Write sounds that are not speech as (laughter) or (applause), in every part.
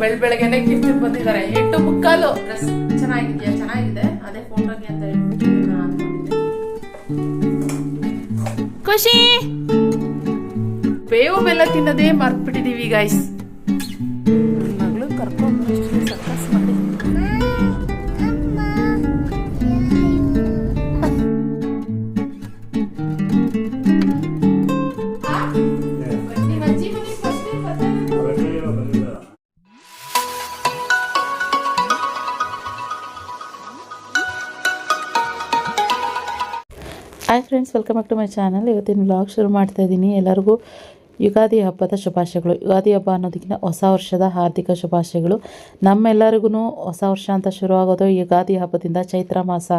ಬೆಳ್ ಬೆಳಗ್ಗೆನೆ ಕಿರ್ತಿ ಬಂದಿದ್ದಾರೆ. ಎಂಟು ಮುಕ್ಕಾಲು. ಡ್ರೆಸ್ ಚೆನ್ನಾಗಿದೆಯಾ? ಚೆನ್ನಾಗಿದೆ. ಅದೇ ಫೋಟೋಗೆ ಅಂತ ಹೇಳ್ಬಿಟ್ಟು. ಖುಷಿ! ಬೇವು ಬೆಲ್ಲ ತಿನ್ನೋದೇ ಮರ್ತ್ಬಿಟ್ಟಿದೀವಿ guys hi friends welcome back to my channel ಇವತ್ತಿನ ವ್ಲಾಗ್ ಶುರು ಮಾಡ್ತಾ ಇದ್ದೀನಿ. ಎಲ್ಲರಿಗೂ ಯುಗಾದಿ ಹಬ್ಬದ ಶುಭಾಶಯಗಳು. ಯುಗಾದಿ ಹಬ್ಬ ಅನ್ನೋದಕ್ಕಿಂತ ಹೊಸ ವರ್ಷದ ಹಾರ್ದಿಕ ಶುಭಾಶಯಗಳು. ನಮ್ಮೆಲ್ಲರಿಗೂ ಹೊಸ ವರ್ಷ ಅಂತ ಶುರುವಾಗೋದು ಯುಗಾದಿ ಹಬ್ಬದಿಂದ ಚೈತ್ರ ಮಾಸ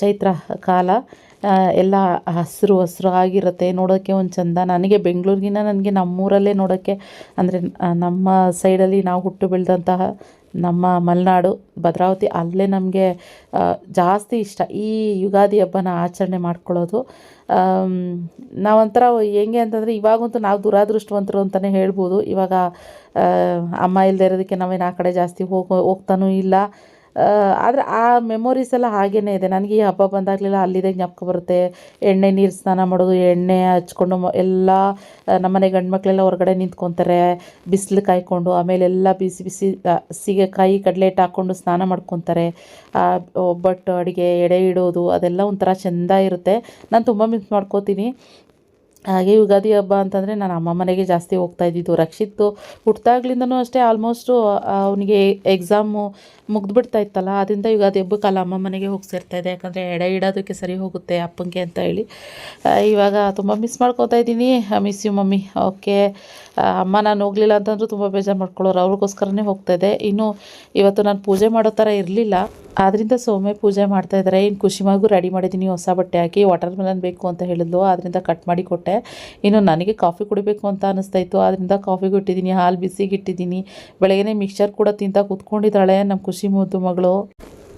ಚೈತ್ರ ಕಾಲ. ಎಲ್ಲ ಹಸಿರು ಹಸಿರು ಆಗಿರುತ್ತೆ. ನೋಡೋಕ್ಕೆ ಒಂದು ಚಂದ. ನನಗೆ ಬೆಂಗಳೂರಿಗಿನ ನನಗೆ ನಮ್ಮೂರಲ್ಲೇ ನೋಡೋಕ್ಕೆ ಅಂದರೆ ನಮ್ಮ ಸೈಡಲ್ಲಿ ನಾವು ಹುಟ್ಟು ಬೆಳೆದಂತಹ ನಮ್ಮ ಮಲೆನಾಡು, ಭದ್ರಾವತಿ ಅಲ್ಲೇ ನಮಗೆ ಜಾಸ್ತಿ ಇಷ್ಟ. ಈ ಯುಗಾದಿ ಹಬ್ಬನ ಆಚರಣೆ ಮಾಡ್ಕೊಳ್ಳೋದು. ನಾವೊಂಥರ ಹೆಂಗೆ ಅಂತಂದರೆ ಇವಾಗಂತೂ ನಾವು ದುರಾದೃಷ್ಟವಂತರು ಅಂತಲೇ ಹೇಳ್ಬೋದು. ಇವಾಗ ಅಮ್ಮ ಇಲ್ಲದೆ ಇರೋದಕ್ಕೆ ನಾವೇನು ಆ ಕಡೆ ಜಾಸ್ತಿ ಹೋಗೋ, ಹೋಗ್ತಾನೂ ಇಲ್ಲ. ಆದರೆ ಆ ಮೆಮೊರೀಸ್ ಎಲ್ಲ ಹಾಗೇ ಇದೆ. ನನಗೆ ಈ ಹಬ್ಬ ಬಂದಾಗಲಿಲ್ಲ ಅಲ್ಲಿದೆ, ಜ್ಞಾಪಕ ಬರುತ್ತೆ. ಎಣ್ಣೆ ನೀರು ಸ್ನಾನ ಮಾಡೋದು, ಎಣ್ಣೆ ಹಚ್ಕೊಂಡು ಎಲ್ಲ ನಮ್ಮನೆ ಗಂಡು ಮಕ್ಕಳೆಲ್ಲ ಹೊರಗಡೆ ನಿಂತ್ಕೊತಾರೆ. ಬಿಸಿಲು ಕಾಯ್ಕೊಂಡು, ಆಮೇಲೆ ಎಲ್ಲ ಬಿಸಿ ಬಿಸಿ ಸೀಗೆ ಸೀಗೆಕಾಯಿ, ಕಡಲೆಟ್ ಹಾಕ್ಕೊಂಡು ಸ್ನಾನ ಮಾಡ್ಕೊತಾರೆ. ಒಬ್ಬಟ್ಟು ಅಡುಗೆ, ಎಡೆ ಇಡೋದು, ಅದೆಲ್ಲ ಒಂಥರ ಚೆಂದ ಇರುತ್ತೆ. ನಾನು ತುಂಬ ಮಿಸ್ ಮಾಡ್ಕೋತೀನಿ. ಹಾಗೆ ಯುಗಾದಿ ಹಬ್ಬ ಅಂತಂದರೆ ನಾನು ಅಮ್ಮ ಮನೆಗೆ ಜಾಸ್ತಿ ಹೋಗ್ತಾ ಇದ್ದಿದ್ದು ರಕ್ಷಿತ್ತು ಹುಟ್ಟಾಗ್ಲಿಂದನೂ ಅಷ್ಟೇ ಆಲ್ಮೋಸ್ಟು ಅವನಿಗೆ ಎಕ್ಸಾಮು ಮುಗ್ದುಬಿಡ್ತಾ ಇತ್ತಲ್ಲ ಅದರಿಂದ ಯುಗಾದಿ ಹಬ್ಬಕ್ಕಲ್ಲ ಅಮ್ಮ ಮನೆಗೆ ಹೋಗಿ ಇದೆ ಯಾಕಂದರೆ ಎಡೆ ಇಡೋದಕ್ಕೆ ಸರಿ ಹೋಗುತ್ತೆ ಅಪ್ಪಂಗೆ ಅಂತ ಹೇಳಿ. ಇವಾಗ ತುಂಬ ಮಿಸ್ ಮಾಡ್ಕೊತಾ ಇದ್ದೀನಿ. Miss you mummy. ಓಕೆ ಅಮ್ಮ ನಾನು ಹೋಗಲಿಲ್ಲ ಅಂತಂದ್ರೂ ತುಂಬ ಬೇಜಾರು ಮಾಡ್ಕೊಳ್ಳೋರು, ಅವ್ರಿಗೋಸ್ಕರನೇ ಹೋಗ್ತಾ ಇದೆ ಇನ್ನು ಇವತ್ತು ನಾನು ಪೂಜೆ ಮಾಡೋ ಥರ ಇರಲಿಲ್ಲ. ಆದ್ದರಿಂದ ಸೋಮೆ ಪೂಜೆ ಮಾಡ್ತಾ ಇದ್ದಾರೆ ಇನ್ನು ಖುಷಿಮಾಗೂ ರೆಡಿ ಮಾಡಿದ್ದೀನಿ ಹೊಸ ಬಟ್ಟೆ ಹಾಕಿ ವಾಟರ್ ಮೆಲನ್ ಬೇಕು ಅಂತ ಹೇಳಿದ್ಲು. ಅದರಿಂದ ಕಟ್ ಮಾಡಿ ಕೊಟ್ಟೆ. ಇನ್ನು ನನಗೆ ಕಾಫಿ ಕುಡಿಬೇಕು ಅಂತ ಅನ್ನಿಸ್ತಾ ಇತ್ತು ಆದ್ದರಿಂದ ಕಾಫಿಗೂ ಇಟ್ಟಿದ್ದೀನಿ ಹಾಲು ಬಿಸಿಗೆ ಇಟ್ಟಿದ್ದೀನಿ ಬೆಳಗ್ಗೆ ಮಿಕ್ಸರ್ ಕೂಡ ತಿಂತ ಕೂತ್ಕೊಂಡಿದ್ದಾಳೆ. ನಮ್ಮ ಖುಷಿ ಮುದ್ದು ಮಗಳು.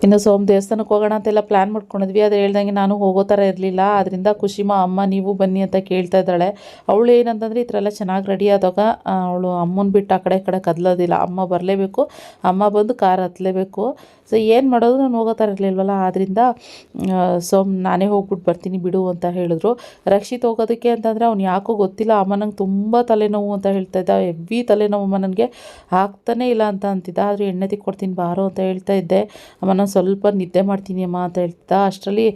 ಇನ್ನು ಸೋಮ್ ದೇವಸ್ಥಾನಕ್ಕೆ ಹೋಗೋಣ ಅಂತೆಲ್ಲ ಪ್ಲ್ಯಾನ್ ಮಾಡ್ಕೊಂಡಿದ್ವಿ. ಆದರೆ ಹೇಳ್ದಂಗೆ ನಾನು ಹೋಗೋ ಥರ ಇರಲಿಲ್ಲ. ಅದರಿಂದ ಖುಷಿಮಾ, ಅಮ್ಮ, ನೀವು ಬನ್ನಿ ಅಂತ ಕೇಳ್ತಾ ಇದ್ದಾಳೆ. ಅವಳು ಏನಂತಂದರೆ, ಈ ಥರ ಎಲ್ಲ ಚೆನ್ನಾಗಿ ರೆಡಿ ಆದಾಗ ಅವಳು ಅಮ್ಮನ ಬಿಟ್ಟು ಆ ಕಡೆ ಈ ಕಡೆ ಕದಲೋದಿಲ್ಲ. ಅಮ್ಮ ಬರಲೇಬೇಕು. ಅಮ್ಮ ಬಂದು ಕಾರ್ ಹತ್ತಲೇಬೇಕು ಸೊ ಏನು ಮಾಡೋದು? ನಾನು ಹೋಗೋ ಥರ ಇರಲಿಲ್ವಲ್ಲ. ಆದ್ದರಿಂದ ಸೋಮ್, ನಾನೇ ಹೋಗ್ಬಿಟ್ಟು ಬರ್ತೀನಿ ಬಿಡು ಅಂತ ಹೇಳಿದ್ರು. ರಕ್ಷಿತ್ ಹೋಗೋದಕ್ಕೆ ಅಂತಂದರೆ, ಅವ್ನು ಯಾಕೋ ಗೊತ್ತಿಲ್ಲ. ಅಮ್ಮ ನಂಗೆ ತುಂಬ ತಲೆನೋವು ಅಂತ ಹೇಳ್ತಾ ಇದ್ದ. ಹೆವಿ ತಲೆನೋವು ಅಮ್ಮ ನನಗೆ ಆಗ್ತಾನೇ ಇಲ್ಲ ಅಂತ ಅಂತಿದ್ದ. ಆದರೆ ಎಣ್ಣೆ ತಿಕ್ಕೊಡ್ತೀನಿ, ಬಾರೋ ಅಂತ ಹೇಳ್ತಾ ಇದ್ದೆ. ಅಮ್ಮ ನಾನು ಸ್ವಲ್ಪ ನಿದ್ದೆ ಮಾಡ್ತೀನಿ ಅಮ್ಮ ಅಂತ ಹೇಳ್ತಿದ್ದ ಅಷ್ಟರಲ್ಲಿ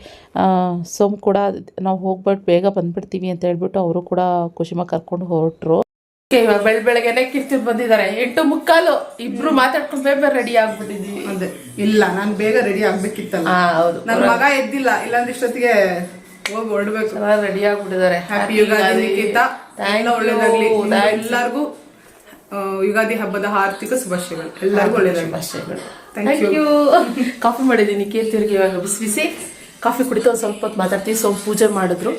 ಸೋಮ್ ಕೂಡ ನಾವು ಹೋಗ್ಬಿಟ್ಟು ಬೇಗ ಬಂದ್ಬಿಡ್ತೀವಿ ಅಂತ ಹೇಳ್ಬಿಟ್ಟು ಅವರು ಕೂಡ ಖುಷಿಮ ಕರ್ಕೊಂಡು ಹೊರಟ್ರು. ಇವಾಗ ಬೆಳ್ ಬೆಳಗ್ಗೆನೆ ಕಿರ್ತಿ ಬಂದಿದ್ದಾರೆ. ಎಂಟು ಮುಕ್ಕಾಲು ಇಬ್ರು ಮಾತಾಡ್ಕೊಂಡು ಬೇಗ ರೆಡಿ ಆಗ್ಬಿಟ್ಟಿದ್ವಿ ಅದೇ ಇಲ್ಲ ನಾನು ಬೇಗ ರೆಡಿ ಆಗ್ಬೇಕಿತ್ತಲ್ಲ. ನನ್ ಹೌದು. ನನ್ನ ಮಗ ಎದ್ದಿಲ್ಲ ಇಲ್ಲಾಂದ್ರೆ ಇಷ್ಟೊತ್ತಿಗೆ ಹೋಗಿ ಹೊರಡ್ಬೇಕು. ಚೆನ್ನಾಗಿ ರೆಡಿ ಆಗ್ಬಿಟ್ಟಿದ್ದಾರೆ. ಹ್ಯಾಪಿ ಯುಗಾದಿ ನಿಖಿತ. ಎಲ್ಲ ಒಳ್ಳೇದಾಗ್ಲಿ. ಎಲ್ಲರಿಗೂ ಯುಗಾದಿ ಹಬ್ಬದ ಆರ್ಥಿಕ ಶುಭಾಶಯಗಳು. ಎಲ್ಲರಿಗೂ ಒಳ್ಳೆಯ ಶುಭಾಶಯಗಳು. ಥ್ಯಾಂಕ್ ಯು ಕಾಫಿ ಮಾಡಿದ್ದೀನಿ. ಕೀರ್ತಿಯವ್ರಿಗೆ ಇವಾಗ ಬಿಸಿ ಬಿಸಿ ಕಾಫಿ ಕುಡಿತು ಒಂದು ಸ್ವಲ್ಪ ಹೊತ್ತು ಮಾತಾಡ್ತೀವಿ ಸ್ವಲ್ಪ ಪೂಜೆ ಮಾಡಿದ್ರು.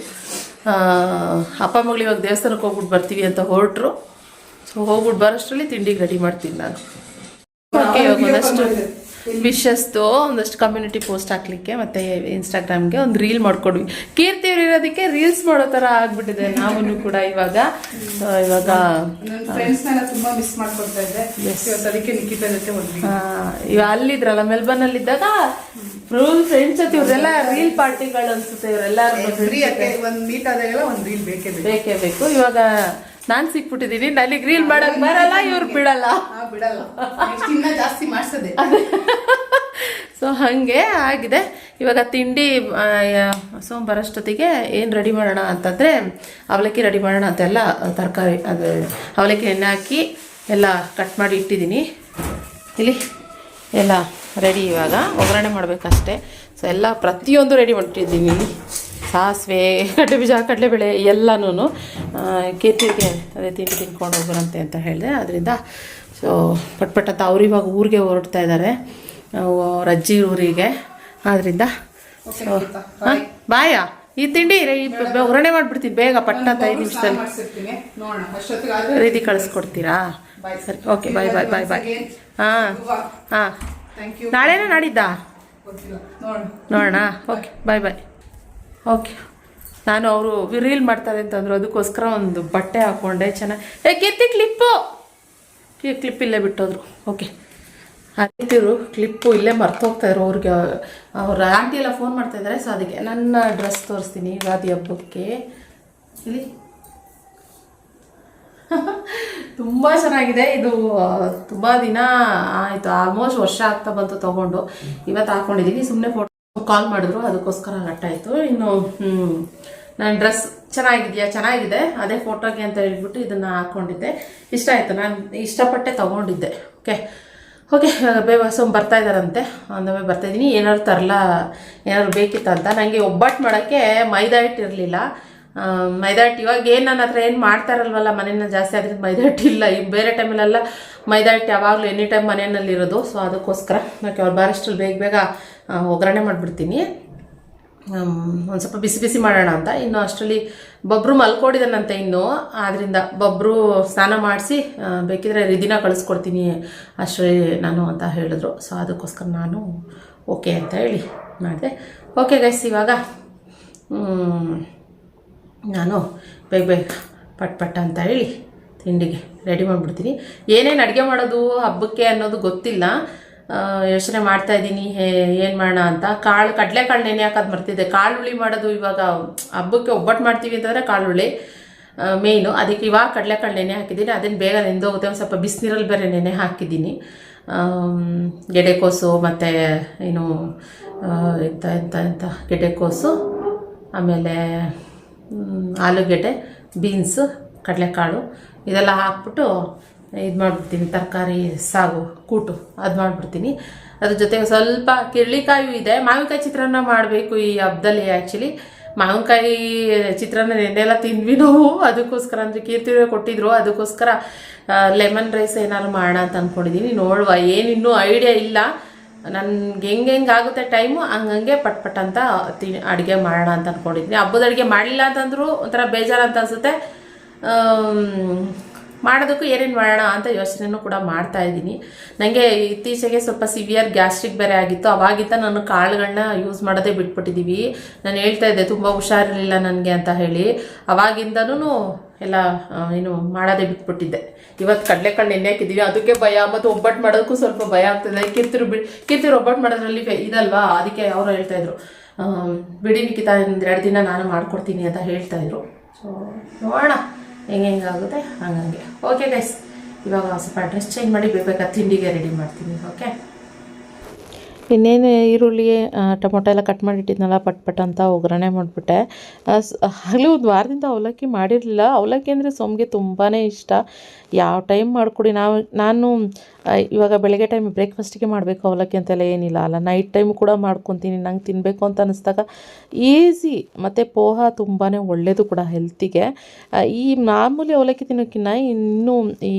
ಅಪ್ಪ ಮಗಳು ಇವಾಗ ದೇವಸ್ಥಾನಕ್ಕೆ ಹೋಗ್ಬಿಟ್ಟು ಬರ್ತೀವಿ ಅಂತ ಹೊರಟ್ರು. ಸೊ ಹೋಗ್ಬಿಟ್ಟು ಬರೋಷ್ಟರಲ್ಲಿ ತಿಂಡಿಗೆ ರೆಡಿ ಮಾಡ್ತೀನಿ ನಾನು. ಓಕೆ ಇವಾಗ ಒಂದಷ್ಟು ವಿಶಸ್ತು ಒಂದಷ್ಟು ಕಮ್ಯುನಿಟಿ ಪೋಸ್ಟ್ ಹಾಕ್ಲಿಕ್ಕೆ ಮತ್ತೆ ಇನ್ಸ್ಟಾಗ್ರಾಮ್ಗೆ ಒಂದು ರೀಲ್ ಮಾಡ್ಕೊಡ್ವಿ. ಕೀರ್ತಿ ಅವ್ರು ಇರೋದಕ್ಕೆ ರೀಲ್ಸ್ ಮಾಡೋ ಥರ ಆಗ್ಬಿಟ್ಟಿದೆ ನಾವು ಕೂಡ ಇವಾಗ. ಇವಾಗ ತುಂಬಾ ಮಿಸ್ ಮಾಡ್ಕೊಳ್ತಾ ಇದ್ದೆ ಇವ ಅಲ್ಲಿದ್ರಲ್ಲ ಮೆಲ್ಬರ್ನ್ ಅಲ್ಲಿದ್ದಾಗ ಫುಲ್ ಫ್ರೆಂಡ್ಸ್ ಜೊತೆ ಇವರೆಲ್ಲ ರೀಲ್ ಪಾರ್ಟಿಗಳು ಅನ್ಸುತ್ತೆ ಇವರೆಲ್ಲ ಒಂದ್ ಮೀಟ್ ಆದಾಗೆಲ್ಲ ಒಂದು ರೀಲ್ ಬೇಕು. ಬೇಕೇ ಬೇಕು. ಇವಾಗ ನಾನ್ ಸಿಕ್ಬಿಟ್ಟಿದೀನಿ ನನಗೆ ರೀಲ್ ಮಾಡಕ್ ಬರಲ್ಲ ಇವ್ರು ಬಿಡಲ್ಲ. ಬಿಡಲ್ಲ. ಇನ್ನ ಜಾಸ್ತಿ ಮಾಡ್ಸದೆ. ಸೊ ಹಾಗೆ ಆಗಿದೆ. ಇವಾಗ ತಿಂಡಿ ಸೋಮ್ ಬರೋಷ್ಟೊತ್ತಿಗೆ ಏನು ರೆಡಿ ಮಾಡೋಣ ಅಂತಂದರೆ ಅವಲಕ್ಕಿ ರೆಡಿ ಮಾಡೋಣ ಅಂತೆಲ್ಲ ತರಕಾರಿ ಅದು ಅವಲಕ್ಕಿ ಎಣ್ಣೆ ಹಾಕಿ ಎಲ್ಲ ಕಟ್ ಮಾಡಿ ಇಟ್ಟಿದ್ದೀನಿ. ಇಲ್ಲಿ ಎಲ್ಲ ರೆಡಿ ಇವಾಗ. ಒಗ್ಗರಣೆ ಮಾಡಬೇಕಷ್ಟೆ. ಸೊ ಎಲ್ಲ ಪ್ರತಿಯೊಂದು ರೆಡಿ ಮಾಡಿಟ್ಟಿದ್ದೀನಿ ಇಲ್ಲಿ ಸಾಸಿವೆ ಕಡಲೆ ಬೀಜ ಕಡಲೆಬೇಳೆ ಎಲ್ಲನೂ ಕೀರ್ತಿಗೆ ಅದೇ ತಿಂಡಿ ತಿನ್ಕೊಂಡು ಹೋಗೋರಂತೆ ಅಂತ ಹೇಳಿದೆ. ಅದರಿಂದ ಸೊ ಪಟ್ ಪಟ್ ಅಂತ ಅವ್ರು ಇವಾಗ ಊರಿಗೆ ಹೊರಡ್ತಾ ಇದ್ದಾರೆ. ರಜ್ಜಿ ಊರಿಗೆ. ಆದ್ದರಿಂದ ಬಾಯಾ? ಈ ತಿಂಡಿ ಹೊರಣೆ ಮಾಡಿಬಿಡ್ತೀನಿ ಬೇಗ ಪಟ್ಟ ಅಂತ ಐದು ನಿಮಿಷದಲ್ಲಿ. ರೀತಿ ಕಳಿಸ್ಕೊಡ್ತೀರಾ? ಸರಿ ಓಕೆ ಬಾಯ್ ಬಾಯ್ ಬಾಯ್ ಬಾಯ್ ಹಾಂ ಹಾಂ. ನಾಳೆನೇ ನಾಡಿದ್ದಾ? ನೋಡೋಣ. Okay bye bye okay. ನಾನು ಅವರು ರೀಲ್ ಮಾಡ್ತಾರೆ ಅಂತಂದ್ರು, ಅದಕ್ಕೋಸ್ಕರ ಒಂದು ಬಟ್ಟೆ ಹಾಕ್ಕೊಂಡೆ ಚೆನ್ನಾಗಿ ಏ, ಕೆತ್ತಿ ಕ್ಲಿಪ್ಪು ಕ್ಲಿಪ್ ಇಲ್ಲೇ ಬಿಟ್ಟೋದ್ರು. ಓಕೆ. ಅದಿತಿರು ಕ್ಲಿಪ್ಪು ಇಲ್ಲೇ ಮರ್ತೋಗ್ತಾ ಇದ್ರು ಅವ್ರಿಗೆ. ಅವ್ರ ಆಂಟಿ ಎಲ್ಲ ಫೋನ್ ಮಾಡ್ತಾ ಇದ್ದಾರೆ ಸೊ ಅದಕ್ಕೆ ನನ್ನ ಡ್ರೆಸ್ ತೋರಿಸ್ತೀನಿ ಯುಗಾದಿ ಹಬ್ಬಕ್ಕೆ. ಇಲ್ಲಿ. (laughs) ತುಂಬ ಚೆನ್ನಾಗಿದೆ. ಇದು, ತುಂಬ ದಿನ ಆಯಿತು. ಆಲ್ಮೋಸ್ಟ್ ವರ್ಷ ಆಗ್ತಾ ಬಂತು ತೊಗೊಂಡು. ಇವತ್ತು ಹಾಕೊಂಡಿದ್ದೀನಿ ಸುಮ್ಮನೆ ಫೋಟೋ ಕಾಲ್ ಮಾಡಿದ್ರು, ಅದಕ್ಕೋಸ್ಕರ ಆಯಿತು ಇನ್ನು ನನ್ನ ಡ್ರೆಸ್ ಚೆನ್ನಾಗಿದೆಯಾ? ಚೆನ್ನಾಗಿದೆ. ಅದೇ ಫೋಟೋಗೆ ಅಂತ ಹೇಳ್ಬಿಟ್ಟು ಇದನ್ನು ಹಾಕ್ಕೊಂಡಿದ್ದೆ ಇಷ್ಟ ಆಯಿತು. ನಾನು ಇಷ್ಟಪಟ್ಟೆ ತಗೊಂಡಿದ್ದೆ. ಓಕೆ? ಓಕೆ, ಬೇಗ ಸೊಮ್ ಬರ್ತಾ ಇದ್ದಾರಂತೆ ಒಂದೊಮ್ಮೆ ಬರ್ತಾ ಇದ್ದೀನಿ ಏನಾದ್ರು ತರಲ? ಏನಾದ್ರು ಅಂತ. ನನಗೆ ಒಬ್ಬಟ್ಟು ಮಾಡೋಕ್ಕೆ ಮೈದಾ ಹಿಟ್ಟು ಇರಲಿಲ್ಲ ಮೈದಾ ಹಿಟ್ಟು ಇವಾಗ ಏನು ನನ್ನ ಹತ್ರ ಏನು ಮಾಡ್ತಾರಲ್ವಲ್ಲ ಮನೇನ ಜಾಸ್ತಿ ಆದ್ರಿಂದ ಮೈದಾ ಹಿಟ್ಟು ಇಲ್ಲ. ಈ ಬೇರೆ ಟೈಮಲ್ಲೆಲ್ಲ ಮೈದಾ ಹಿಟ್ಟು ಯಾವಾಗಲೂ ಎನಿ ಟೈಮ್ ಮನೆಯಲ್ಲಿರೋದು ಸೊ ಅದಕ್ಕೋಸ್ಕರ ನಾವು ಅವ್ರು ಬಾರಷ್ಟು ಬೇಗ ಬೇಗ ಒಗ್ಗರಣೆ ಮಾಡಿಬಿಡ್ತೀನಿ. ಒಂದು ಸ್ವಲ್ಪ ಬಿಸಿ ಬಿಸಿ ಮಾಡೋಣ ಅಂತ. ಇನ್ನು ಅಷ್ಟರಲ್ಲಿ ಬಬ್ರು ಮಲ್ಕೊಂಡಿದ್ದಾನಂತೆ ಇನ್ನು. ಆದ್ದರಿಂದ ಬಬ್ರು ಸ್ನಾನ ಮಾಡಿಸಿ ಬೇಕಿದ್ರೆ ರಿದಿನ ಕಳಿಸ್ಕೊಡ್ತೀನಿ ಅಷ್ಟರಲ್ಲಿ ನಾನು ಅಂತ ಹೇಳಿದ್ರು. ಸೊ ಅದಕ್ಕೋಸ್ಕರ ನಾನು ಓಕೆ ಅಂತ ಹೇಳಿ ಮಾಡಿದೆ. ಓಕೆ ಗೈಸ್ ಇವಾಗ ನಾನು ಬೇಗ ಬೇಗ ಪಟ್ ಪಟ್ ಅಂತ ಹೇಳಿ ತಿಂಡಿಗೆ ರೆಡಿ ಮಾಡಿಬಿಡ್ತೀನಿ. ಏನೇನು ಅಡುಗೆ ಮಾಡೋದು, ಹಬ್ಬಕ್ಕೆ ಅನ್ನೋದು ಗೊತ್ತಿಲ್ಲ. ಯೋಚನೆ ಮಾಡ್ತಾ ಇದ್ದೀನಿ ಏನು ಮಾಡೋಣ ಅಂತ. ಕಾಳು ಕಡಲೆಕಾಳು ನೆನೆ ಹಾಕೋದು ಮರ್ತಿದ್ದೆ? ಕಾಳು ಹುಳಿ ಮಾಡೋದು ಇವಾಗ ಹಬ್ಬಕ್ಕೆ ಒಬ್ಬಟ್ಟು ಮಾಡ್ತೀವಿ ಅಂತಂದರೆ ಕಾಳು ಹುಳಿ ಮೇಯ್ನು ಅದಕ್ಕೆ ಇವಾಗ ಕಡಲೆಕಾಳು ನೆನೆ ಹಾಕಿದ್ದೀನಿ. ಅದನ್ನು ಬೇಗ ನೆಂದೋಗುತ್ತೆ. ಒಂದು ಸ್ವಲ್ಪ ಬಿಸಿನೀರಲ್ಲಿ ಬೇರೆ ನೆನೆ ಹಾಕಿದ್ದೀನಿ. ಗೆಡೆಕೋಸು ಮತ್ತು ಏನು ಎಂಥ ಎಂಥ ಎಂಥ ಎಂತ, ಗೆಡ್ಡೆಕೋಸು, ಆಮೇಲೆ ಆಲೂಗೆಡ್ಡೆ, ಬೀನ್ಸು, ಕಡಲೆಕಾಳು, ಇದೆಲ್ಲ ಹಾಕ್ಬಿಟ್ಟು ಇದು ಮಾಡಿಬಿಡ್ತೀನಿ. ತರಕಾರಿ, ಸಾಗು, ಕೂಟು, ಅದು ಮಾಡಿಬಿಡ್ತೀನಿ. ಅದ್ರ ಜೊತೆಗೆ ಸ್ವಲ್ಪ ಕಿರ್ಳಿಕಾಯು ಇದೆ. ಮಾವಿನಕಾಯಿ ಚಿತ್ರಾನ್ನ ಮಾಡಬೇಕು ಈ ಹಬ್ಬದಲ್ಲಿ ಆ್ಯಕ್ಚುಲಿ ಮಾವಿನಕಾಯಿ ಚಿತ್ರಾನ್ನ ನೆನ್ನೆಲ್ಲ ತಿಂದ್ವಿ ನಾವು. ಅದಕ್ಕೋಸ್ಕರ ಅಂದರೆ ಕೀರ್ತಿ ಕೊಟ್ಟಿದ್ರು. ಅದಕ್ಕೋಸ್ಕರ ಲೆಮನ್ ರೈಸ್ ಏನಾದ್ರು ಮಾಡೋಣ ಅಂತ ಅಂದ್ಕೊಂಡಿದ್ದೀನಿ ನೋಡುವ ಏನಿನ್ನೂ ಐಡಿಯಾ ಇಲ್ಲ. ನನ್ಗೆ ಹೆಂಗೆ ಹೆಂಗೆ ಆಗುತ್ತೆ ಟೈಮು, ಹಂಗಂಗೆ ಪಟ್ ಪಟ್ ಅಂತ ತಿ, ಅಡುಗೆ ಮಾಡೋಣ ಅಂತ ಅಂದ್ಕೊಂಡಿದ್ದೀನಿ ಹಬ್ಬದ ಅಡುಗೆ ಮಾಡಲಿಲ್ಲ ಅಂತಂದ್ರು ಒಂಥರ ಬೇಜಾರು ಅಂತ ಅನಿಸುತ್ತೆ ಮಾಡೋದಕ್ಕೂ ಏನೇನು ಮಾಡೋಣ ಅಂತ ಯೋಚನೆನೂ ಕೂಡ ಮಾಡ್ತಾ ಇದ್ದೀನಿ. ನನಗೆ ಇತ್ತೀಚೆಗೆ ಸ್ವಲ್ಪ ಸಿವಿಯರ್ ಗ್ಯಾಸ್ಟ್ರಿಕ್ ಬೇರೆ ಆಗಿತ್ತು. ಅವಾಗಿಂದ ನಾನು ಕಾಳುಗಳನ್ನ ಯೂಸ್ ಮಾಡೋದೇ ಬಿಟ್ಬಿಟ್ಟಿದ್ದೀವಿ ನಾನು ಹೇಳ್ತಾ ಇದ್ದೆ, ತುಂಬ ಹುಷಾರಿರಲಿಲ್ಲ ನನಗೆ ಅಂತ ಹೇಳಿ. ಅವಾಗಿಂದನೂ ಎಲ್ಲ ಏನು ಮಾಡೋದೇ ಬಿಟ್ಬಿಟ್ಟಿದ್ದೆ. ಇವತ್ತು ಕಡಲೆಕಾಳು ನೆನೆ ಹಾಕಿದ್ದೀವಿ. ಅದಕ್ಕೆ ಭಯ, ಮತ್ತು ಒಬ್ಬಟ್ಟು ಮಾಡೋದಕ್ಕೂ ಸ್ವಲ್ಪ ಭಯ ಆಗ್ತದೆ. ಕಿರ್ತಿರು ಬಿ, ಕಿರ್ತಿರು ಒಬ್ಬಟ್ಟು ಮಾಡೋದ್ರಲ್ಲಿ ಇದಲ್ವಾ? ಅದಕ್ಕೆ ಅವರು ಹೇಳ್ತಾ ಇದ್ರು. ಬಿಡಿ ನಿಖಿತ ಎರಡು ದಿನ ನಾನು ಮಾಡ್ಕೊಡ್ತೀನಿ ಅಂತ ಹೇಳ್ತಾ ಇದ್ರು. ಸೊ ನೋಡೋಣ. ಹೆಂಗೆ ಹೆಂಗಾಗುತ್ತೆ ಹಂಗಂಗೆ. ಓಕೆ ಗೈಸ್ ಇವಾಗ ಸ್ವಲ್ಪ ಡ್ರೆಸ್ ಚೇಂಜ್ ಮಾಡಿ ಬೇಕಾದ ತಿಂಡಿಗೆ ರೆಡಿ ಮಾಡ್ತೀನಿ. ಓಕೆ ಇನ್ನೇನು ಈರುಳ್ಳಿ ಟೊಮೊಟೊ ಎಲ್ಲ ಕಟ್ ಮಾಡಿಟ್ಟಿದ್ನಲ್ಲ, ಪಟ್ ಪಟ್ ಅಂತ ಒಗ್ಗರಣೆ ಮಾಡಿಬಿಟ್ಟೆ. ಆಗಲೇ ಒಂದು ವಾರದಿಂದ ಅವಲಕ್ಕಿ ಮಾಡಿರಲಿಲ್ಲ. ಅವಲಕ್ಕಿ ಅಂದರೆ ಸೊಮ್ಗೆ ತುಂಬಾ ಇಷ್ಟ. ಯಾವ ಟೈಮ್ ಮಾಡಿಕೊಡಿ. ನಾವು, ನಾನು ಇವಾಗ ಬೆಳಗ್ಗೆ ಟೈಮ್ ಬ್ರೇಕ್ಫಾಸ್ಟಿಗೆ ಮಾಡಬೇಕು ಅವಲಕ್ಕಿ ಅಂತೆಲ್ಲ ಏನಿಲ್ಲ ಅಲ್ಲ. ನೈಟ್ ಟೈಮ್ ಕೂಡ ಮಾಡ್ಕೊತೀನಿ. ನಂಗೆ ತಿನ್ನಬೇಕು ಅಂತ ಅನ್ನಿಸ್ದಾಗ ಈಸಿ ಮತ್ತು ಪೋಹ ತುಂಬಾ ಒಳ್ಳೆಯದು ಕೂಡ ಹೆಲ್ತಿಗೆ ಈ ಮಾಮೂಲಿ ಅವಲಕ್ಕಿ ತಿನ್ನೋಕ್ಕಿಂತ ಇನ್ನೂ ಈ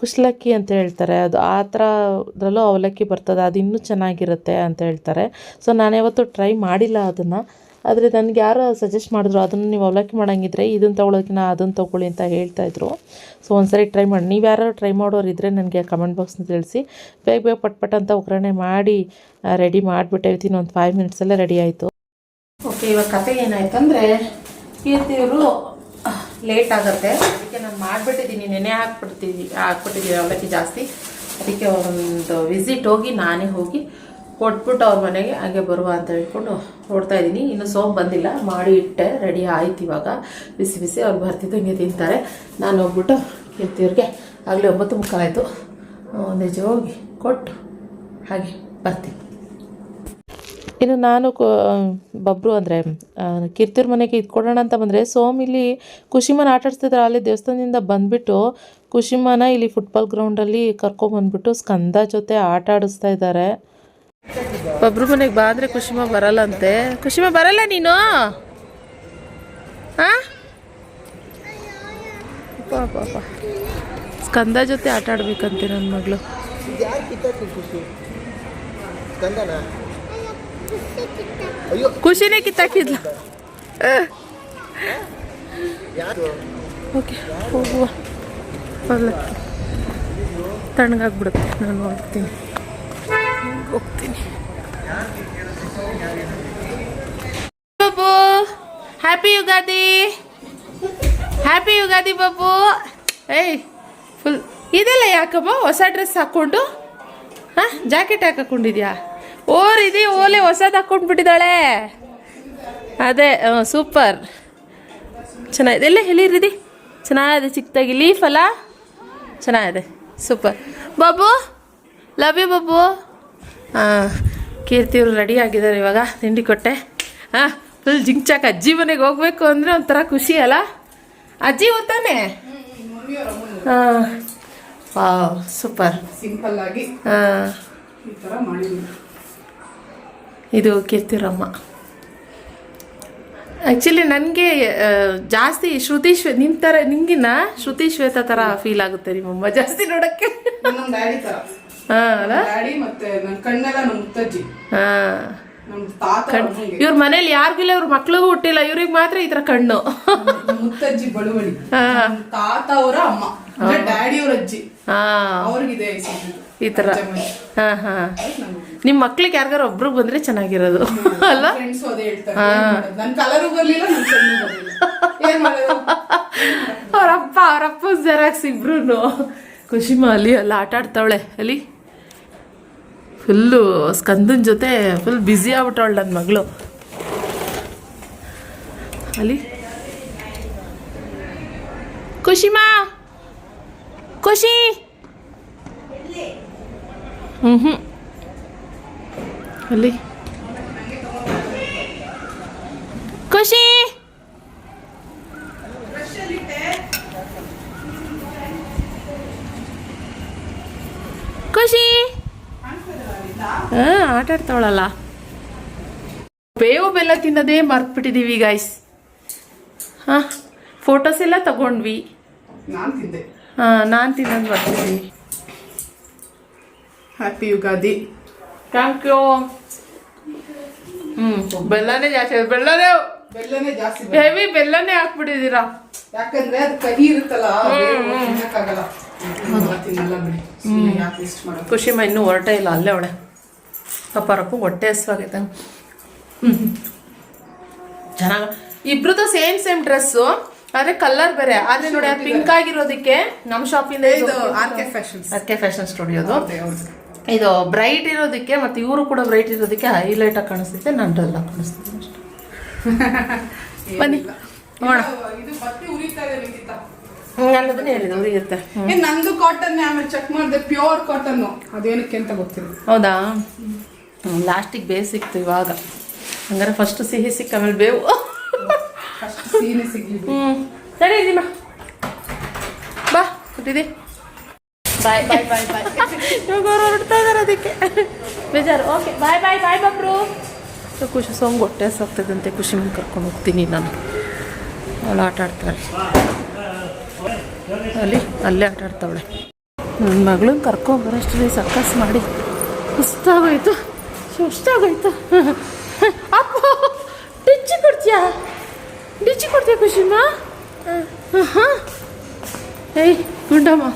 ಕುಶ್ಲಕ್ಕಿ ಅಂತ ಹೇಳ್ತಾರೆ. ಅದು ಆ ಥರದ್ರಲ್ಲೂ ಅವಲಕ್ಕಿ ಬರ್ತದೆ. ಅದು ಇನ್ನೂ ಚೆನ್ನಾಗಿರುತ್ತೆ ಅಂತ ಹೇಳ್ತಾರೆ. ಸೊ ನಾನು ಯಾವತ್ತೂ ಟ್ರೈ ಮಾಡಿಲ್ಲ ಅದನ್ನು. ಆದರೆ ನನಗೆ ಯಾರು ಸಜೆಸ್ಟ್ ಮಾಡಿದ್ರು, ಅದನ್ನು ನೀವು ಅವಲಕ್ಕಿ ಮಾಡೋಂಗಿದ್ರೆ ಇದನ್ನು ತೊಗೊಳೋಕಿನ ಅದನ್ನು ತೊಗೊಳ್ಳಿ ಅಂತ ಹೇಳ್ತಾಯಿದ್ರು ಸೊ ಒಂದ್ಸರಿ ಟ್ರೈ ಮಾಡಿ, ನೀವು ಯಾರು ಟ್ರೈ ಮಾಡೋರು ಇದ್ದರೆ ನನಗೆ ಕಮೆಂಟ್ ಬಾಕ್ಸ್ನ ತಿಳಿಸಿ. ಬೇಗ ಬೇಗ ಪಟ್ ಪಟ್ ಅಂತ ಒಗ್ಗರಣೆ ಮಾಡಿ ರೆಡಿ ಮಾಡಿಬಿಟ್ಟೆ. ಇನ್ನೊಂದು ಫೈವ್ ಮಿನಿಟ್ಸಲ್ಲೇ ರೆಡಿ ಆಯಿತು. ಓಕೆ ಇವಾಗ ಕತೆ ಏನಾಯ್ತಂದರೆ ಕೀರ್ತಿಯವರು ಲೇಟ್ ಆಗುತ್ತೆ. ಅದಕ್ಕೆ ನಾನು ಮಾಡಿಬಿಟ್ಟಿದ್ದೀನಿ ನೆನೆ ಹಾಕ್ಬಿಡ್ತೀವಿ ಹಾಕ್ಬಿಟ್ಟಿದ್ದೀವಿ ಅವಲಕ್ಕಿ ಜಾಸ್ತಿ. ಅದಕ್ಕೆ ಒಂದು ವಿಸಿಟ್ ಹೋಗಿ, ನಾನೇ ಹೋಗಿ ಕೊಟ್ಬಿಟ್ಟು ಅವ್ರ ಮನೆಗೆ ಹಾಗೆ ಬರುವ ಅಂತ ಹೇಳ್ಕೊಂಡು ಹೊಡ್ತಾ ಇದ್ದೀನಿ. ಇನ್ನು ಸೋಪ್ ಬಂದಿಲ್ಲ. ಮಾಡಿ ಇಟ್ಟೆ, ರೆಡಿ ಆಯ್ತು ಇವಾಗ. ಬಿಸಿ ಬಿಸಿ ಅವ್ರು ಬರ್ತಿದ್ದಂಗೆ ತಿಂತಾರೆ. ನಾನು ಹೋಗ್ಬಿಟ್ಟು ಕೀರ್ತಿಯವ್ರಿಗೆ ಆಗಲೇ ಒಂಬತ್ತು ಮುಕ್ಕಾಲಾಯಿತು ನಿಜ ಹೋಗಿ ಕೊಟ್ಟು ಹಾಗೆ ಬರ್ತೀನಿ. ಇನ್ನು ನಾನು ಬಬ್ರು ಅಂದರೆ ಕಿರ್ತಿರ್ ಮನೆಗೆ ಇದ್ಕೊಡೋಣ ಅಂತ ಬಂದರೆ ಸೋಮ್ ಇಲ್ಲಿ ಖುಷಿಮನ ಆಟ ಆಡಿಸ್ತಿದ್ರೆ. ಅಲ್ಲಿ ದೇವಸ್ಥಾನದಿಂದ ಬಂದುಬಿಟ್ಟು ಖುಷಿಮನ ಇಲ್ಲಿ ಫುಟ್ಬಾಲ್ ಗ್ರೌಂಡಲ್ಲಿ ಕರ್ಕೊಂಬಂದ್ಬಿಟ್ಟು ಸ್ಕಂದ ಜೊತೆ ಆಟ ಆಡಿಸ್ತಾ ಇದ್ದಾರೆ. ಒಬ್ರು ಮನೆಗೆ ಬಾ ಅಂದರೆ ಕುಶಿಮ ಬರಲ್ಲಂತೆ. ಕುಶಿಮ ಬರಲ್ಲ ನೀನು? ಆ? ಪಾಪ ಸ್ಕಂದ ಜೊತೆ ಆಟ ಆಡ್ಬೇಕಂತೆ ನನ್ನ ಮಗಳು. ಖುಷಿನೇ ಕಿತ್ತಾಕಿದ್ಲ. ಓಕೆ, ಹೋಗುವ. ತಣ್ಣಗಾಗ್ಬಿಡುತ್ತೆ, ನಾನು ನೋಡ್ತೀನಿ ಹೋಗ್ತೀನಿ. ಬಾಬು ಹ್ಯಾಪಿ ಯುಗಾದಿ. ಹ್ಯಾಪಿ ಯುಗಾದಿ ಬಾಬು. ಏಯ್ ಫುಲ್ ಇದೆಲ್ಲ ಯಾಕಮ್ಮ? ಹೊಸ ಡ್ರೆಸ್ ಹಾಕ್ಕೊಂಡು? ಹಾಂ? ಜಾಕೆಟ್ ಹಾಕೊಂಡಿದ್ಯಾ ಓರ್ ಇದೆ ಓಲೆ ಹೊಸದು ಹಾಕ್ಕೊಂಡ್ಬಿಟ್ಟಿದ್ದಾಳೆ. ಅದೇ ಸೂಪರ್ ಚೆನ್ನಾಗಿದೆ. ಎಲ್ಲ ಹೇಳಿರಿದಿ ಚೆನ್ನಾಗಿದೆ ಚಿಕ್ಕದಾಗಿ. ಲೀಫ್ ಅಲ್ಲ? ಚೆನ್ನಾಗಿದೆ. Super Babu love you Babu. ಕೀರ್ತಿಯವರು ready ಆಗಿದ್ದಾರೆ ಇವಾಗ ತಿಂಡಿ ಕೊಟ್ಟೆ. ಹಾಂ ಫುಲ್ ಜಿಂಚಾಕ್ ಅಜ್ಜಿ ಮನೆಗೆ ಹೋಗ್ಬೇಕು ಅಂದರೆ ಒಂಥರ ಖುಷಿ ಅಲ್ಲ? ಅಜ್ಜಿ ಓದ್ತಾನೆ? ಹಾಂ ವಾವ್ ಸೂಪರ್ ಸಿಂಪಲ್ ಆಗಿ ಹಾಂ ಇದು ಕೀರ್ತಿರಮ್ಮ ಆ್ಯಕ್ಚುಲಿ ನನಗೆ ಜಾಸ್ತಿ ಶ್ರುತಿ ಶ್ವೇ ನಿಮ್ಮ ಥರ ನಿಂಗಿನ ಶ್ರುತಿ ಶ್ವೇತ ಥರ ಫೀಲ್ ಆಗುತ್ತೆ ನಿಮ್ಮಮ್ಮ ಜಾಸ್ತಿ ನೋಡೋಕ್ಕೆ. ಹಾಂ ಅಲ್ಲ? ಡ್ಯಾಡಿ ಮತ್ತೆ ನನ್ನ ಕಣ್ಣೆಲ್ಲ ನಮ್ಮ ಮುತ್ತಜ್ಜಿ. ಹಾಂ. ನಮ್ಮ ತಾತ ಅಮ್ಮಂಗೆ. ಇವ್ರ ಮನೇಲಿ ಯಾರಿಗಿಲ್ಲ ಇವ್ರ ಮಕ್ಳಿಗೂ ಹುಟ್ಟಿಲ್ಲ ಇವ್ರಿಗೆ ಮಾತ್ರ ಈ ತರ ಕಣ್ಣು. ಮುತ್ತಜ್ಜಿ ಬಳುವಳಿ. ತಾತ ಅವರ ಅಮ್ಮ ಅಂದ್ರೆ ಡ್ಯಾಡಿ ಅವ್ರ ಅಜ್ಜಿ. ಹಾಂ. ಅವ್ರಿಗಿದೆ ಈ ತರ ಹಾಂ ಹಾಂ. ನಿಮ್ಮ ಮಕ್ಳಿಗೆ ಯಾರಿಗಾರ ಒಬ್ರು ಬಂದ್ರೆ ಚೆನ್ನಾಗಿರೋದು ಅಲ್ಲ? ಫ್ರೆಂಡ್ಸ್ ಅದೇ ಹೇಳ್ತಾರೆ. ನನ್ ಕಲರು ಬರ್ಲಿಲ್ಲ ನನ್ ಕಣ್ಣು ಬರ್ಲಿಲ್ಲ. ಏನ್ ಮಾಡೋದು? (laughs) ಅವರಪ್ಪ ಅವರಪ್ಪ ಜೆರಾಕ್ಸ್ ಇಬ್ರು ಮಾ ಅಲ್ಲಿ ಎಲ್ಲ ಆಟ ಆಡ್ತಾವಳೆ ಅಲ್ಲಿ. ಫುಲ್ಲು ಸ್ಕಂದನ್ ಜೊತೆ ಫುಲ್ ಬ್ಯುಸಿ ಆಗ್ಬಿಟ್ಟವಳು ನನ್ನ ಮಗಳು. ಅಲ್ಲಿ? ಖುಷಿಮಾ ಖುಷಿ ಹ್ಞೂ ಹ್ಞೂ ಅಲ್ಲಿ? ಖುಷಿ ಖುಷಿ ಹಾಂ ಆಟ ಆಡ್ತಾವಳಲ್ಲ. ಬೇವು ಬೆಲ್ಲ ತಿನ್ನೋದೇ ಮರ್ತ್ಬಿಟ್ಟಿದ್ದೀವಿ ಗಾಯ್ಸ್ ಹಾಂ ಫೋಟೋಸ್ ಎಲ್ಲ ತಗೊಂಡ್ವಿ. ಹಾಂ ನಾನು ತಿನ್ನೋದು ಬರ್ತಿದ್ದೀನಿ ಹ್ಯಾಪಿ ಯುಗಾದಿ. ಥ್ಯಾಂಕ್ ಯು ಹ್ಞೂ ಬೆಲ್ಲನೇ ಜಾಸ್ತಿ. ಬೆಲ್ಲನೇ ಬೆಲ್ಲನೇ ಜಾಸ್ತಿ. ಹೆವಿ ಬೆಲ್ಲನೇ ಹಾಕ್ಬಿಟ್ಟಿದ್ದೀರಾ? ಯಾಕಂದ್ರೆ ಅದು ಕಹಿ ಇರುತ್ತಲ್ಲ ಖುಷಿ ತಿನ್ನಕ್ಕಾಗಲ್ಲ. ಖುಷಿಮ ಇನ್ನೂ ಹೊರಟೇ ಇಲ್ಲ ಅಲ್ಲೇ ಅವಳೆ. ಅಪ್ಪಾರಪ್ಪು ಹೊಟ್ಟೆ ಹಸ್ವಾಗೈತೆ. ಹ್ಞೂ ಚೆನ್ನಾಗ ಇಬ್ರದ್ದು ಸೇಮ್ ಸೇಮ್ ಡ್ರೆಸ್ಸು ಆದರೆ ಕಲರ್ ಬೇರೆ. ಆದರೆ ನೋಡಿ ಪಿಂಕ್ ಆಗಿರೋದಕ್ಕೆ ನಮ್ಮ ಶಾಪಿಂದ ಇದು R K fashions R K fashion ಸ್ಟುಡಿಯೋದು ಇದು. ಬ್ರೈಟ್ ಇರೋದಕ್ಕೆ ಮತ್ತೆ ಇವರು ಕೂಡ ಬ್ರೈಟ್ ಇರೋದಕ್ಕೆ ಹೈಲೈಟ್ ಆಗಿ ಕಾಣಿಸ್ತೈತೆ ನಾನು ಡಲ್ ಆಗಿ ಕಾಣಿಸ್ತಿದ್ದೆ (laughs) ಬನ್ನಿ ನೋಡ ನನ್ನದನ್ನೇ ಹೇಳಿದೆ ಉರಿಯುತ್ತೆ. ನಂದು ಕಾಟನ್ ಆಮೇಲೆ ಚೆಕ್ ಮಾಡಿದೆ ಪ್ಯೂರ್ ಕಾಟನ್ ಅದೇನಕ್ಕೆ ಅಂತ ಗೊತ್ತಿಲ್ಲ. ಹೌದಾ? ಲಾಸ್ಟಿಗೆ ಬೇವು ಸಿಕ್ತು ಇವಾಗ. ಹಂಗಾರೆ ಫಸ್ಟ್ ಸಿಹಿ ಸಿಕ್ಕ ಆಮೇಲೆ ಬೇವು ಹ್ಞೂ ಸರಿ ನಿಮ್ಮ ಬಾ ಕೊಟ್ಟಿದ್ದಿ. ಬಾಯ್ ಬಾಯ್ ಬಾಯ್ ಬಾಯ್ ಇವಾಗ ಅವ್ರು ಹೊರಡ್ತಾ ಇದಾರೆ ಅದಕ್ಕೆ. ಬೇಜಾರು. ಓಕೆ ಬಾಯ್ ಬಾಯ್ ಬಾಯ್ ಬಾಬ್ರು ಸೊ ಖುಷಿ ಸೋಂಗ್ ಹೊಟ್ಟೆ ಸಾಕ್ತದಂತೆ ಖುಷಿ ಮುಂದೆ ಕರ್ಕೊಂಡು ಹೋಗ್ತೀನಿ ನಾನು. ಅವಳು ಆಟ ಆಡ್ತಾಳೆ. ಅಲ್ಲಿ ಅಲ್ಲೇ ಆಟ ಆಡ್ತಾವಳೆ. ನನ್ನ ಮಗಳನ್ನ ಕರ್ಕೊಂಬರೋಷ್ಟರಲ್ಲಿ ಸರ್ಕಸ್ ಮಾಡಿ ಸುಸ್ತಾಗೋಯ್ತು ಸುಸ್ತಾಗೋಯ್ತು. ಅಪ್ಪ, ಡಿಚ್ಚಿ ಕೊಡ್ತೀಯಾ? ಡಿಚ್ಚಿ ಕೊಡ್ತೀಯ ಖುಷಿಮ್ಮ ಹಾಂ ಏಯ್, ಗುಂಡಮ್ಮ.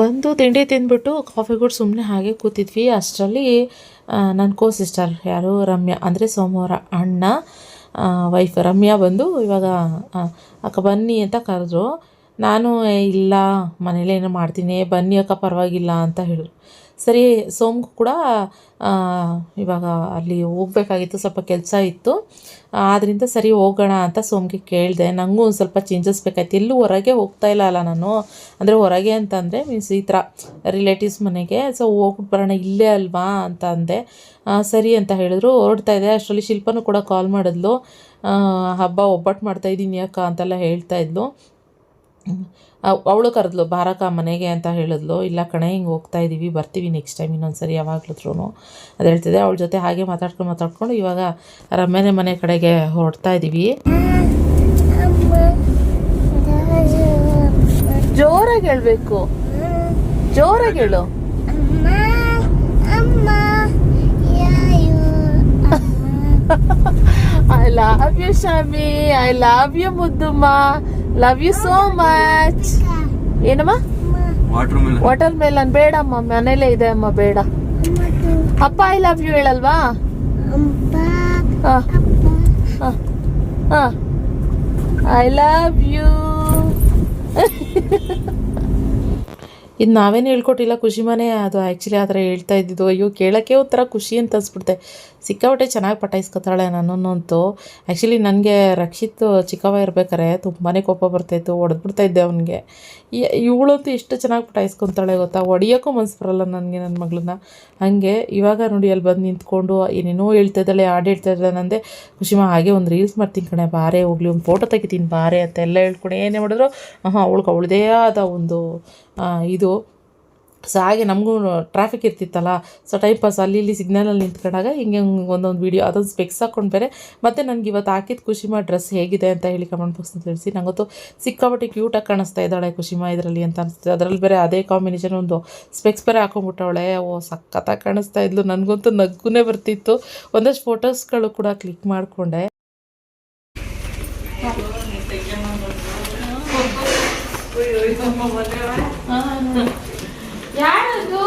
ಬಂದು ತಿಂಡಿ ತಿಂದ್ಬಿಟ್ಟು ಕಾಫಿ ಕೂಡ ಸುಮ್ಮನೆ ಹಾಗೆ ಕೂತಿದ್ವಿ. ಅಷ್ಟರಲ್ಲಿ ನನ್ನ ಕೋ ಸಿಸ್ಟರ್ ಯಾರು? ರಮ್ಯಾ, ಅಂದರೆ ಸೋಮವಾರ ಅಣ್ಣ ವೈಫ್ ರಮ್ಯಾ ಬಂದು ಇವಾಗ ಅಕ್ಕ ಬನ್ನಿ ಅಂತ ಕರೆದ್ರು. ನಾನು "ಏ, ಇಲ್ಲ ಮನೇಲಿ ಏನೋ ಮಾಡ್ತೀನಿ ಬನ್ನಿ ಅಕ್ಕ ಪರವಾಗಿಲ್ಲ ಅಂತ ಹೇಳಿದ್ರು ಸರಿ ಸೋಮ್ಗೂ ಕೂಡ ಇವಾಗ ಅಲ್ಲಿ ಹೋಗ್ಬೇಕಾಗಿತ್ತು ಸ್ವಲ್ಪ ಕೆಲಸ ಇತ್ತು. ಆದ್ದರಿಂದ ಸರಿ ಹೋಗೋಣ ಅಂತ ಸೋಮ್ಗೆ ಕೇಳಿದೆ. ನನಗೂ ಒಂದು ಸ್ವಲ್ಪ ಚೇಂಜಸ್ ಬೇಕಾಯ್ತು. ಎಲ್ಲೂ ಹೊರಗೆ ಹೋಗ್ತಾ ಇಲ್ಲ ಅಲ್ಲ ನಾನು. ಅಂದರೆ ಹೊರಗೆ ಅಂತಂದರೆ ಮೀನ್ಸ್ ಈ ಥರ ರಿಲೇಟಿವ್ಸ್ ಮನೆಗೆ. ಸೊ ಹೋಗ್ಬಿಟ್ಟು ಬರೋಣ ಇಲ್ಲೇ ಅಲ್ವಾ ಅಂತ ಅಂದೆ. ಸರಿ ಅಂತ ಹೇಳಿದ್ರು. ಹೊರಡ್ತಾ ಇದೆ ಅಷ್ಟರಲ್ಲಿ ಶಿಲ್ಪನೂ ಕೂಡ ಕಾಲ್ ಮಾಡಿದ್ಲು. ಹಬ್ಬ ಒಬ್ಬಟ್ಟು ಮಾಡ್ತಾಯಿದ್ದೀನಿ ಅಕ್ಕ ಅಂತೆಲ್ಲ ಹೇಳ್ತಾ ಇದ್ಲು. ಅವಳು ಕರೆದ್ಲು ಬಾರಕ ಮನೆಗೆ ಅಂತ ಹೇಳಿದ್ಲು. ಇಲ್ಲ ಕಣೆ, ಹಿಂಗೆ ಹೋಗ್ತಾ ಇದ್ದೀವಿ ಬರ್ತೀವಿ ನೆಕ್ಸ್ಟ್ ಟೈಮ್ ಇನ್ನೊಂದು ಸರಿ ಯಾವಾಗ್ಲೂ ಅದು ಹೇಳ್ತಿದ್ದೆ. ಅವಳ ಜೊತೆ ಹಾಗೆ ಮಾತಾಡ್ಕೊಂಡು ಮಾತಾಡ್ಕೊಂಡು ಇವಾಗ ರಮ್ಯನೆ ಮನೆ ಕಡೆಗೆ ಹೊರಡ್ತಾ ಇದ್ದೀವಿ ಜೋರಾಗಿ ಹೇಳ್ಬೇಕು. ಜೋರಾಗಿ ಹೇಳು. I love you Shami I love you ಮುದ್ದುಮ್ಮ. Love you so much ಏನಮ್ಮ? ವಾಟರ್ ಮೇಲನ್ ಬೇಡ ಅಮ್ಮ ಮನೇಲೆ ಇದೆ ಅಮ್ಮ ಬೇಡ. ಅಪ್ಪ ಐ ಲವ್ ಯು ಹೇಳಲ್ವಾ? ಐ ಲವ್ ಯು ಇದು ನಾವೇನು ಹೇಳ್ಕೊಟ್ಟಿಲ್ಲ ಖುಷಿ ಮನೆ. ಅದು ಆ್ಯಕ್ಚುಲಿ ಆ ಥರ ಹೇಳ್ತಾ ಇದ್ದಿದ್ದು. ಅಯ್ಯೋ ಕೇಳೋಕ್ಕೆ ಒಂಥರ ಖುಷಿ ಅಂತ ಅನ್ಸ್ಬಿಡುತ್ತೆ. ಸಿಕ್ಕಾಪಟ್ಟೆ ಚೆನ್ನಾಗಿ ಪಟಾಯಿಸ್ಕೊತಾಳೆ ನನ್ನನ್ನು ಅಂತೂ. ಆ್ಯಕ್ಚುಲಿ ನನಗೆ ರಕ್ಷಿತ್ ಚಿಕ್ಕವ ಇರ್ಬೇಕಾರೆ ತುಂಬಾ ಕೋಪ ಬರ್ತಾಯಿತ್ತು ಹೊಡೆದ್ಬಿಡ್ತಾ ಇದ್ದೆ ಅವನಿಗೆ. ಇವಳಂತೂ ಎಷ್ಟು ಚೆನ್ನಾಗಿ ಪಟಾಯಿಸ್ಕೊತಾಳೆ ಗೊತ್ತಾ? ಹೊಡಿಯೋಕ್ಕೂ ಮನ್ಸು ಬರಲ್ಲ ನನಗೆ ನನ್ನ ಮಗಳನ್ನ. ಹಾಗೆ ಇವಾಗ ನೋಡಿ ಅಲ್ಲಿ ಬಂದು ನಿಂತ್ಕೊಂಡು ಏನೇನೋ ಹೇಳ್ತಾ ಇದ್ದಾಳೆ, ಹಾಡು ಹೇಳ್ತಾ ಇದ್ದಾಳೆ ನಂದೆ. ಖುಷಿಮಾ ಹಾಗೆ ಒಂದು ರೀಲ್ಸ್ ಮಾಡ್ತೀನಿ ಕಣೆ, ಬಾರೆ ಹೋಗ್ಲಿ, ಒಂದು ಫೋಟೋ ತೆಗಿತೀನಿ, ಬಾರೆ ಅಂತ ಎಲ್ಲ ಹೇಳ್ಕೊಂಡು ಏನೇ ಮಾಡಿದ್ರು ಹಾಂ ಅವಳಿಗೆ ಅವಳದೇ ಆದ ಒಂದು ಇದು. ಸೊ ಹಾಗೆ ನಮಗೂ ಟ್ರಾಫಿಕ್ ಇರ್ತಿತ್ತಲ್ಲ. ಸೊ ಟೈಮ್ ಪಾಸ್ ಅಲ್ಲಿ ಇಲ್ಲಿ ಸಿಗ್ನಲಲ್ಲಿ ನಿಂತ್ಕೊಂಡಾಗ ಹಿಂಗೆ ಒಂದೊಂದು ವೀಡಿಯೋ ಅದೊಂದು ಸ್ಪೆಕ್ಸ್ ಹಾಕ್ಕೊಂಡು ಬೇರೆ. ಮತ್ತು ನನಗೆ ಇವತ್ತು ಹಾಕಿದ ಖುಷಿಮಾ ಡ್ರೆಸ್ ಹೇಗಿದೆ ಅಂತ ಹೇಳಿ ಕಮೆಂಟ್ ಬಾಕ್ಸ್ನ ತಿಳಿಸಿ. ನಂಗೊತ್ತು ಸಿಕ್ಕಾಪಟ್ಟೆ ಕ್ಯೂಟಾಗಿ ಕಾಣಿಸ್ತಾ ಇದ್ದಾಳೆ ಖುಷಿಮಾ ಇದರಲ್ಲಿ ಅಂತ ಅನಿಸ್ತಿದೆ ಅದರಲ್ಲಿ ಬೇರೆ ಅದೇ ಕಾಂಬಿನೇಷನ್ ಒಂದು ಸ್ಪೆಕ್ಸ್ ಬೇರೆ ಹಾಕೊಂಡ್ಬಿಟ್ಟವಳೆ. ಓ ಸಖತ್ತಾಗಿ ಕಾಣಿಸ್ತಾ ಇದ್ಲು. ನನಗಂತೂ ನಗ್ಗುನೇ ಬರ್ತಿತ್ತು. ಒಂದಷ್ಟು ಫೋಟೋಸ್ಗಳು ಕೂಡ ಕ್ಲಿಕ್ ಮಾಡಿಕೊಂಡೆ ಯಾರದು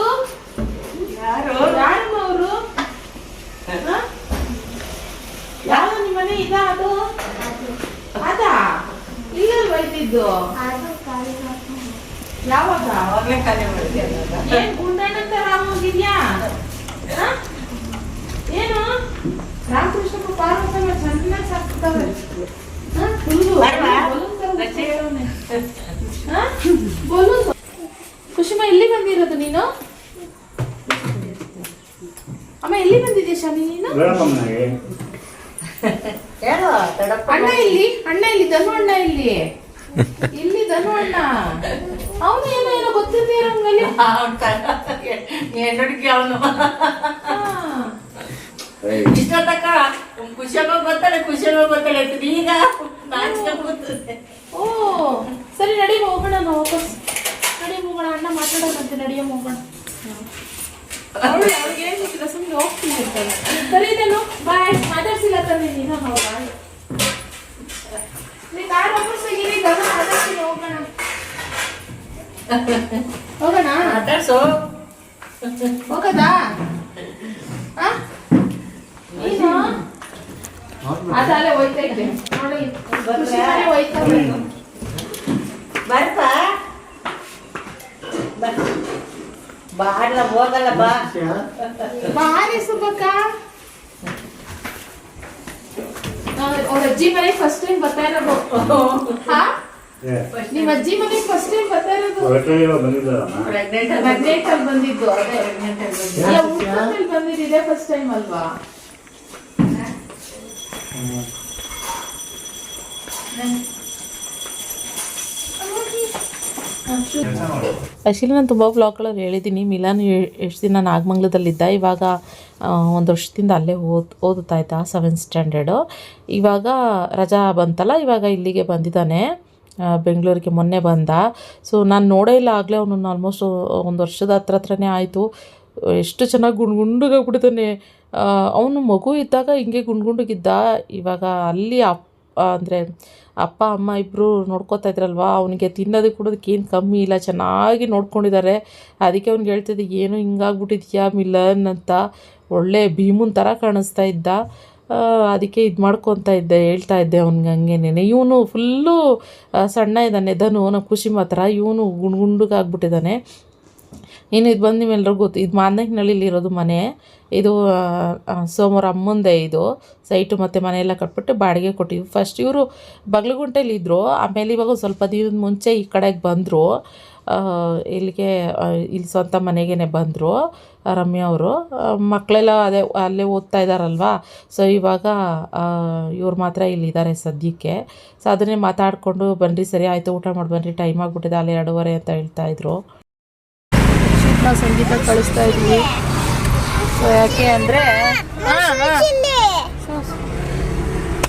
ಯಾರು ಯಾರಮ್ಮ ಅವರು ಯಾವ ನಿಮ್ಮ ಮನೆ ಇದ ಅದು? ಅದಾ? ಇಲ್ಲಲ್ವಾ ಇದ್ದಿದ್ದು? ಯಾವಾಗ? ಏನ್ ತರ ಹೋಗಿದ್ಯಾ ಹ? ಏನು? ರಾಮಕೃಷ್ಣ ಪಾರ್ವತಮ್ಮ ಚೆನ್ನಾಗಿ ಸಾಕ್ತಾವೆ ಕುಶಿಮ ಎಲ್ಲಿ ಬಂದಿರೋದು ನೀನು? ಅಮ್ಮ ಎಲ್ಲಿ ಬಂದಿದ್ಯಾ ಶಾನಿ ನೀನು? (laughs) ಅಣ್ಣ ಇಲ್ಲಿ ಅಣ್ಣ ಇಲ್ಲಿ ಧನು ಅಣ್ಣ ಇಲ್ಲಿ. ಇಲ್ಲಿ ಧನು ಅಣ್ಣ. ಅವನು ಏನೋ ಏನೋ ಗೊತ್ತಿರ್ತೀರ ಹಂಗಲ್ಲಿ (laughs) ಅವನು ಇಷ್ಟೊತ್ತಕ್ಕ ಖುಷಿಯಾಗ ಬರ್ತಾಳೆ ಖುಷಿಯಾಗ ಬರ್ತಾಳೆ ಅಂತ ಈಗ ಓ ಸರಿ ನಡಿ ಹೋಗೋಣ ನಾವು ವಾಪಸ್. ನಡಿ ಹೋಗೋಣ ಅಣ್ಣ ಮಾತಾಡೋಣಂತೆ ನಡಿಯ ಹೋಗೋಣ ಅವಳು ಅವ್ಳಿಗೆ ಏನ್ ಗೊತ್ತಿಲ್ಲ ಸುಮ್ಮನೆ ಹೋಗ್ತೀನಿ ಅಂತಾಳೆ ಸರಿ ಇದೇನು ಬಾಯ್ ಮಾತಾಡ್ಸಿಲ್ಲ ತಾನೆ ನೀನು ಹೌದು ಬಾಯ್ ನೀ ಕಾರ್ ವಾಪಸ್ ತೆಗೀರಿ ಗಮನ ಮಾತಾಡ್ತೀನಿ ಹೋಗೋಣ ಹೋಗೋಣ ಮಾತಾಡ್ಸು ಹೋಗದಾ ಆ? ನೀನು ಅದಲ್ಲೇ ಹೋಯ್ತಾ ಇದ್ದೆ ನೋಡಿ ಖುಷಿ ಮನೆ ಹೋಯ್ತಾ ಇದ್ದೆ. ಬರ್ಪ ಬಾರ್ಲ ಹೋಗಲ್ಲ ಬಾ ಬಾರಿ ಸುಬ್ಬಕ್ಕ ಅವ್ರ ಅಜ್ಜಿ ಮನೆಗೆ ಫಸ್ಟ್ ಟೈಮ್ ಬರ್ತಾ ಇರೋದು ಹಾ ನಿಮ್ಮ ಅಜ್ಜಿ ಮನೆಗೆ ಫಸ್ಟ್ ಟೈಮ್ ಬರ್ತಾ ಇರೋದು ಪ್ರೆಗ್ನೆಂಟ್ ಪ್ರೆಗ್ನೆಂಟ್ ಅಲ್ಲಿ ಬಂದಿದ್ದು. ಅದೇ ಅಲ್ಲ ಊಟದಲ್ಲಿ ಬಂದಿದ್ದು. ಇದೇ ಫಸ್ಟ್ ಟೈಮ್ ಅಲ್ವಾ? ಆ್ಯಕ್ಚುಲಿ ನಾನು ತುಂಬ ಬ್ಲಾಕ್ಗಳಲ್ಲಿ ಹೇಳಿದ್ದೀನಿ. ಮಿಲಾನ್ ಎಷ್ಟು ದಿನ ನಾಗಮಂಗ್ಲದಲ್ಲಿದ್ದ. ಇವಾಗ ಒಂದು ವರ್ಷದಿಂದ ಅಲ್ಲೇ ಓದ್ ಓದುತ್ತಾ ಇದ್ದ ಸೆವೆಂತ್ ಸ್ಟ್ಯಾಂಡರ್ಡು ಇವಾಗ ರಜಾ ಬಂತಲ್ಲ ಇವಾಗ ಇಲ್ಲಿಗೆ ಬಂದಿದ್ದಾನೆ. ಬೆಂಗಳೂರಿಗೆ ಮೊನ್ನೆ ಬಂದ. ಸೊ ನಾನು ನೋಡೇ ಇಲ್ಲ. ಆಗಲೇ ಅವನನ್ನು ಆಲ್ಮೋಸ್ಟ್ ಒಂದು ವರ್ಷದ ಹತ್ರ ಹತ್ರನೇ ಆಯಿತು. ಎಷ್ಟು ಚೆನ್ನಾಗಿ ಗುಂಡು ಅವನು ಮಗು ಇದ್ದಾಗ ಹಿಂಗೆ ಗುಂಡು ಗುಂಡುಗಿದ್ದ ಇವಾಗ ಅಲ್ಲಿ ಅಪ್, ಅಂದರೆ ಅಪ್ಪ, ಅಮ್ಮ ಇಬ್ಬರು ನೋಡ್ಕೋತಾ ಇದ್ರಲ್ವಾ? ಅವನಿಗೆ ತಿನ್ನೋದಕ್ಕೆ ಕೊಡೋದಕ್ಕೆ ಏನು ಕಮ್ಮಿ ಇಲ್ಲ. ಚೆನ್ನಾಗಿ ನೋಡ್ಕೊಂಡಿದ್ದಾರೆ ಅದಕ್ಕೆ ಅವ್ನಿಗೆ ಹೇಳ್ತಿದ್ದೆ, ಏನು ಹಿಂಗಾಗ್ಬಿಟ್ಟಿದ್ಯಾ ಮಿಲನ್? ಅಂತ. ಒಳ್ಳೆ ಭೀಮನ್ ಥರ ಕಾಣಿಸ್ತಾ ಇದ್ದ. ಅದಕ್ಕೆ ಇದು ಮಾಡ್ಕೊತಾ ಇದ್ದೆ, ಹೇಳ್ತಾ ಇದ್ದೆ ಅವ್ನಿಗೆ ಹಂಗೇನೆ ಇವನು ಫುಲ್ಲು ಸಣ್ಣ ಇದ್ದಾನೆ ಧನು ನಮ್ಮ ಖುಷಿ ಮಾತ್ರ. ಇವನು ಗುಂಡು ಗುಂಡುಗಾಗ್ಬಿಟ್ಟಿದ್ದಾನೆ ಇನ್ನು ಇದು ಬಂದ ನಿಮ್ಮೆಲ್ಲರೂ ಗೊತ್ತು, ಇದು ಮಾದನಹಳ್ಳಿಲಿ ಇರೋದು ಮನೆ. ಇದು ಸೋಮವಾರ ಅಮ್ಮಂದೆ ಇದು. ಸೈಟು ಮತ್ತು ಮನೆಯೆಲ್ಲ ಕಟ್ಬಿಟ್ಟು ಬಾಡಿಗೆ ಕೊಟ್ಟಿದ್ವಿ ಫಸ್ಟ್ ಇವರು ಬಗ್ಲಗುಂಟೆಲಿ ಇದ್ದರು ಆಮೇಲೆ ಇವಾಗ ಸ್ವಲ್ಪ ದಿನದ ಮುಂಚೆ ಈ ಕಡೆಗೆ ಬಂದರು. ಇಲ್ಲಿಗೆ ಇಲ್ಲಿ ಸ್ವಂತ ಮನೆಗೇ ಬಂದರು ರಮ್ಯಾ ಅವರು. ಮಕ್ಕಳೆಲ್ಲ ಅದೇ ಅಲ್ಲೇ ಓದ್ತಾ ಇದ್ದಾರಲ್ವಾ ಸೊ ಇವಾಗ ಇವ್ರು ಮಾತ್ರ ಇಲ್ಲಿದ್ದಾರೆ ಸದ್ಯಕ್ಕೆ. ಸೊ ಅದನ್ನೇ ಮಾತಾಡಿಕೊಂಡು ಬನ್ನಿರಿ ಸರಿ ಆಯಿತು ಊಟ ಮಾಡಿ ಬನ್ನಿರಿ ಟೈಮ್ ಆಗಿಬಿಟ್ಟಿದೆ ಅಲ್ಲಿ ಎರಡೂವರೆ ಅಂತ ಹೇಳ್ತಾ ಇದ್ರು. ಸಂಗೀತ ಕಳಿಸ್ತಾ ಇದ್ವಿ. ಸೊ ಯಾಕೆ ಅಂದರೆ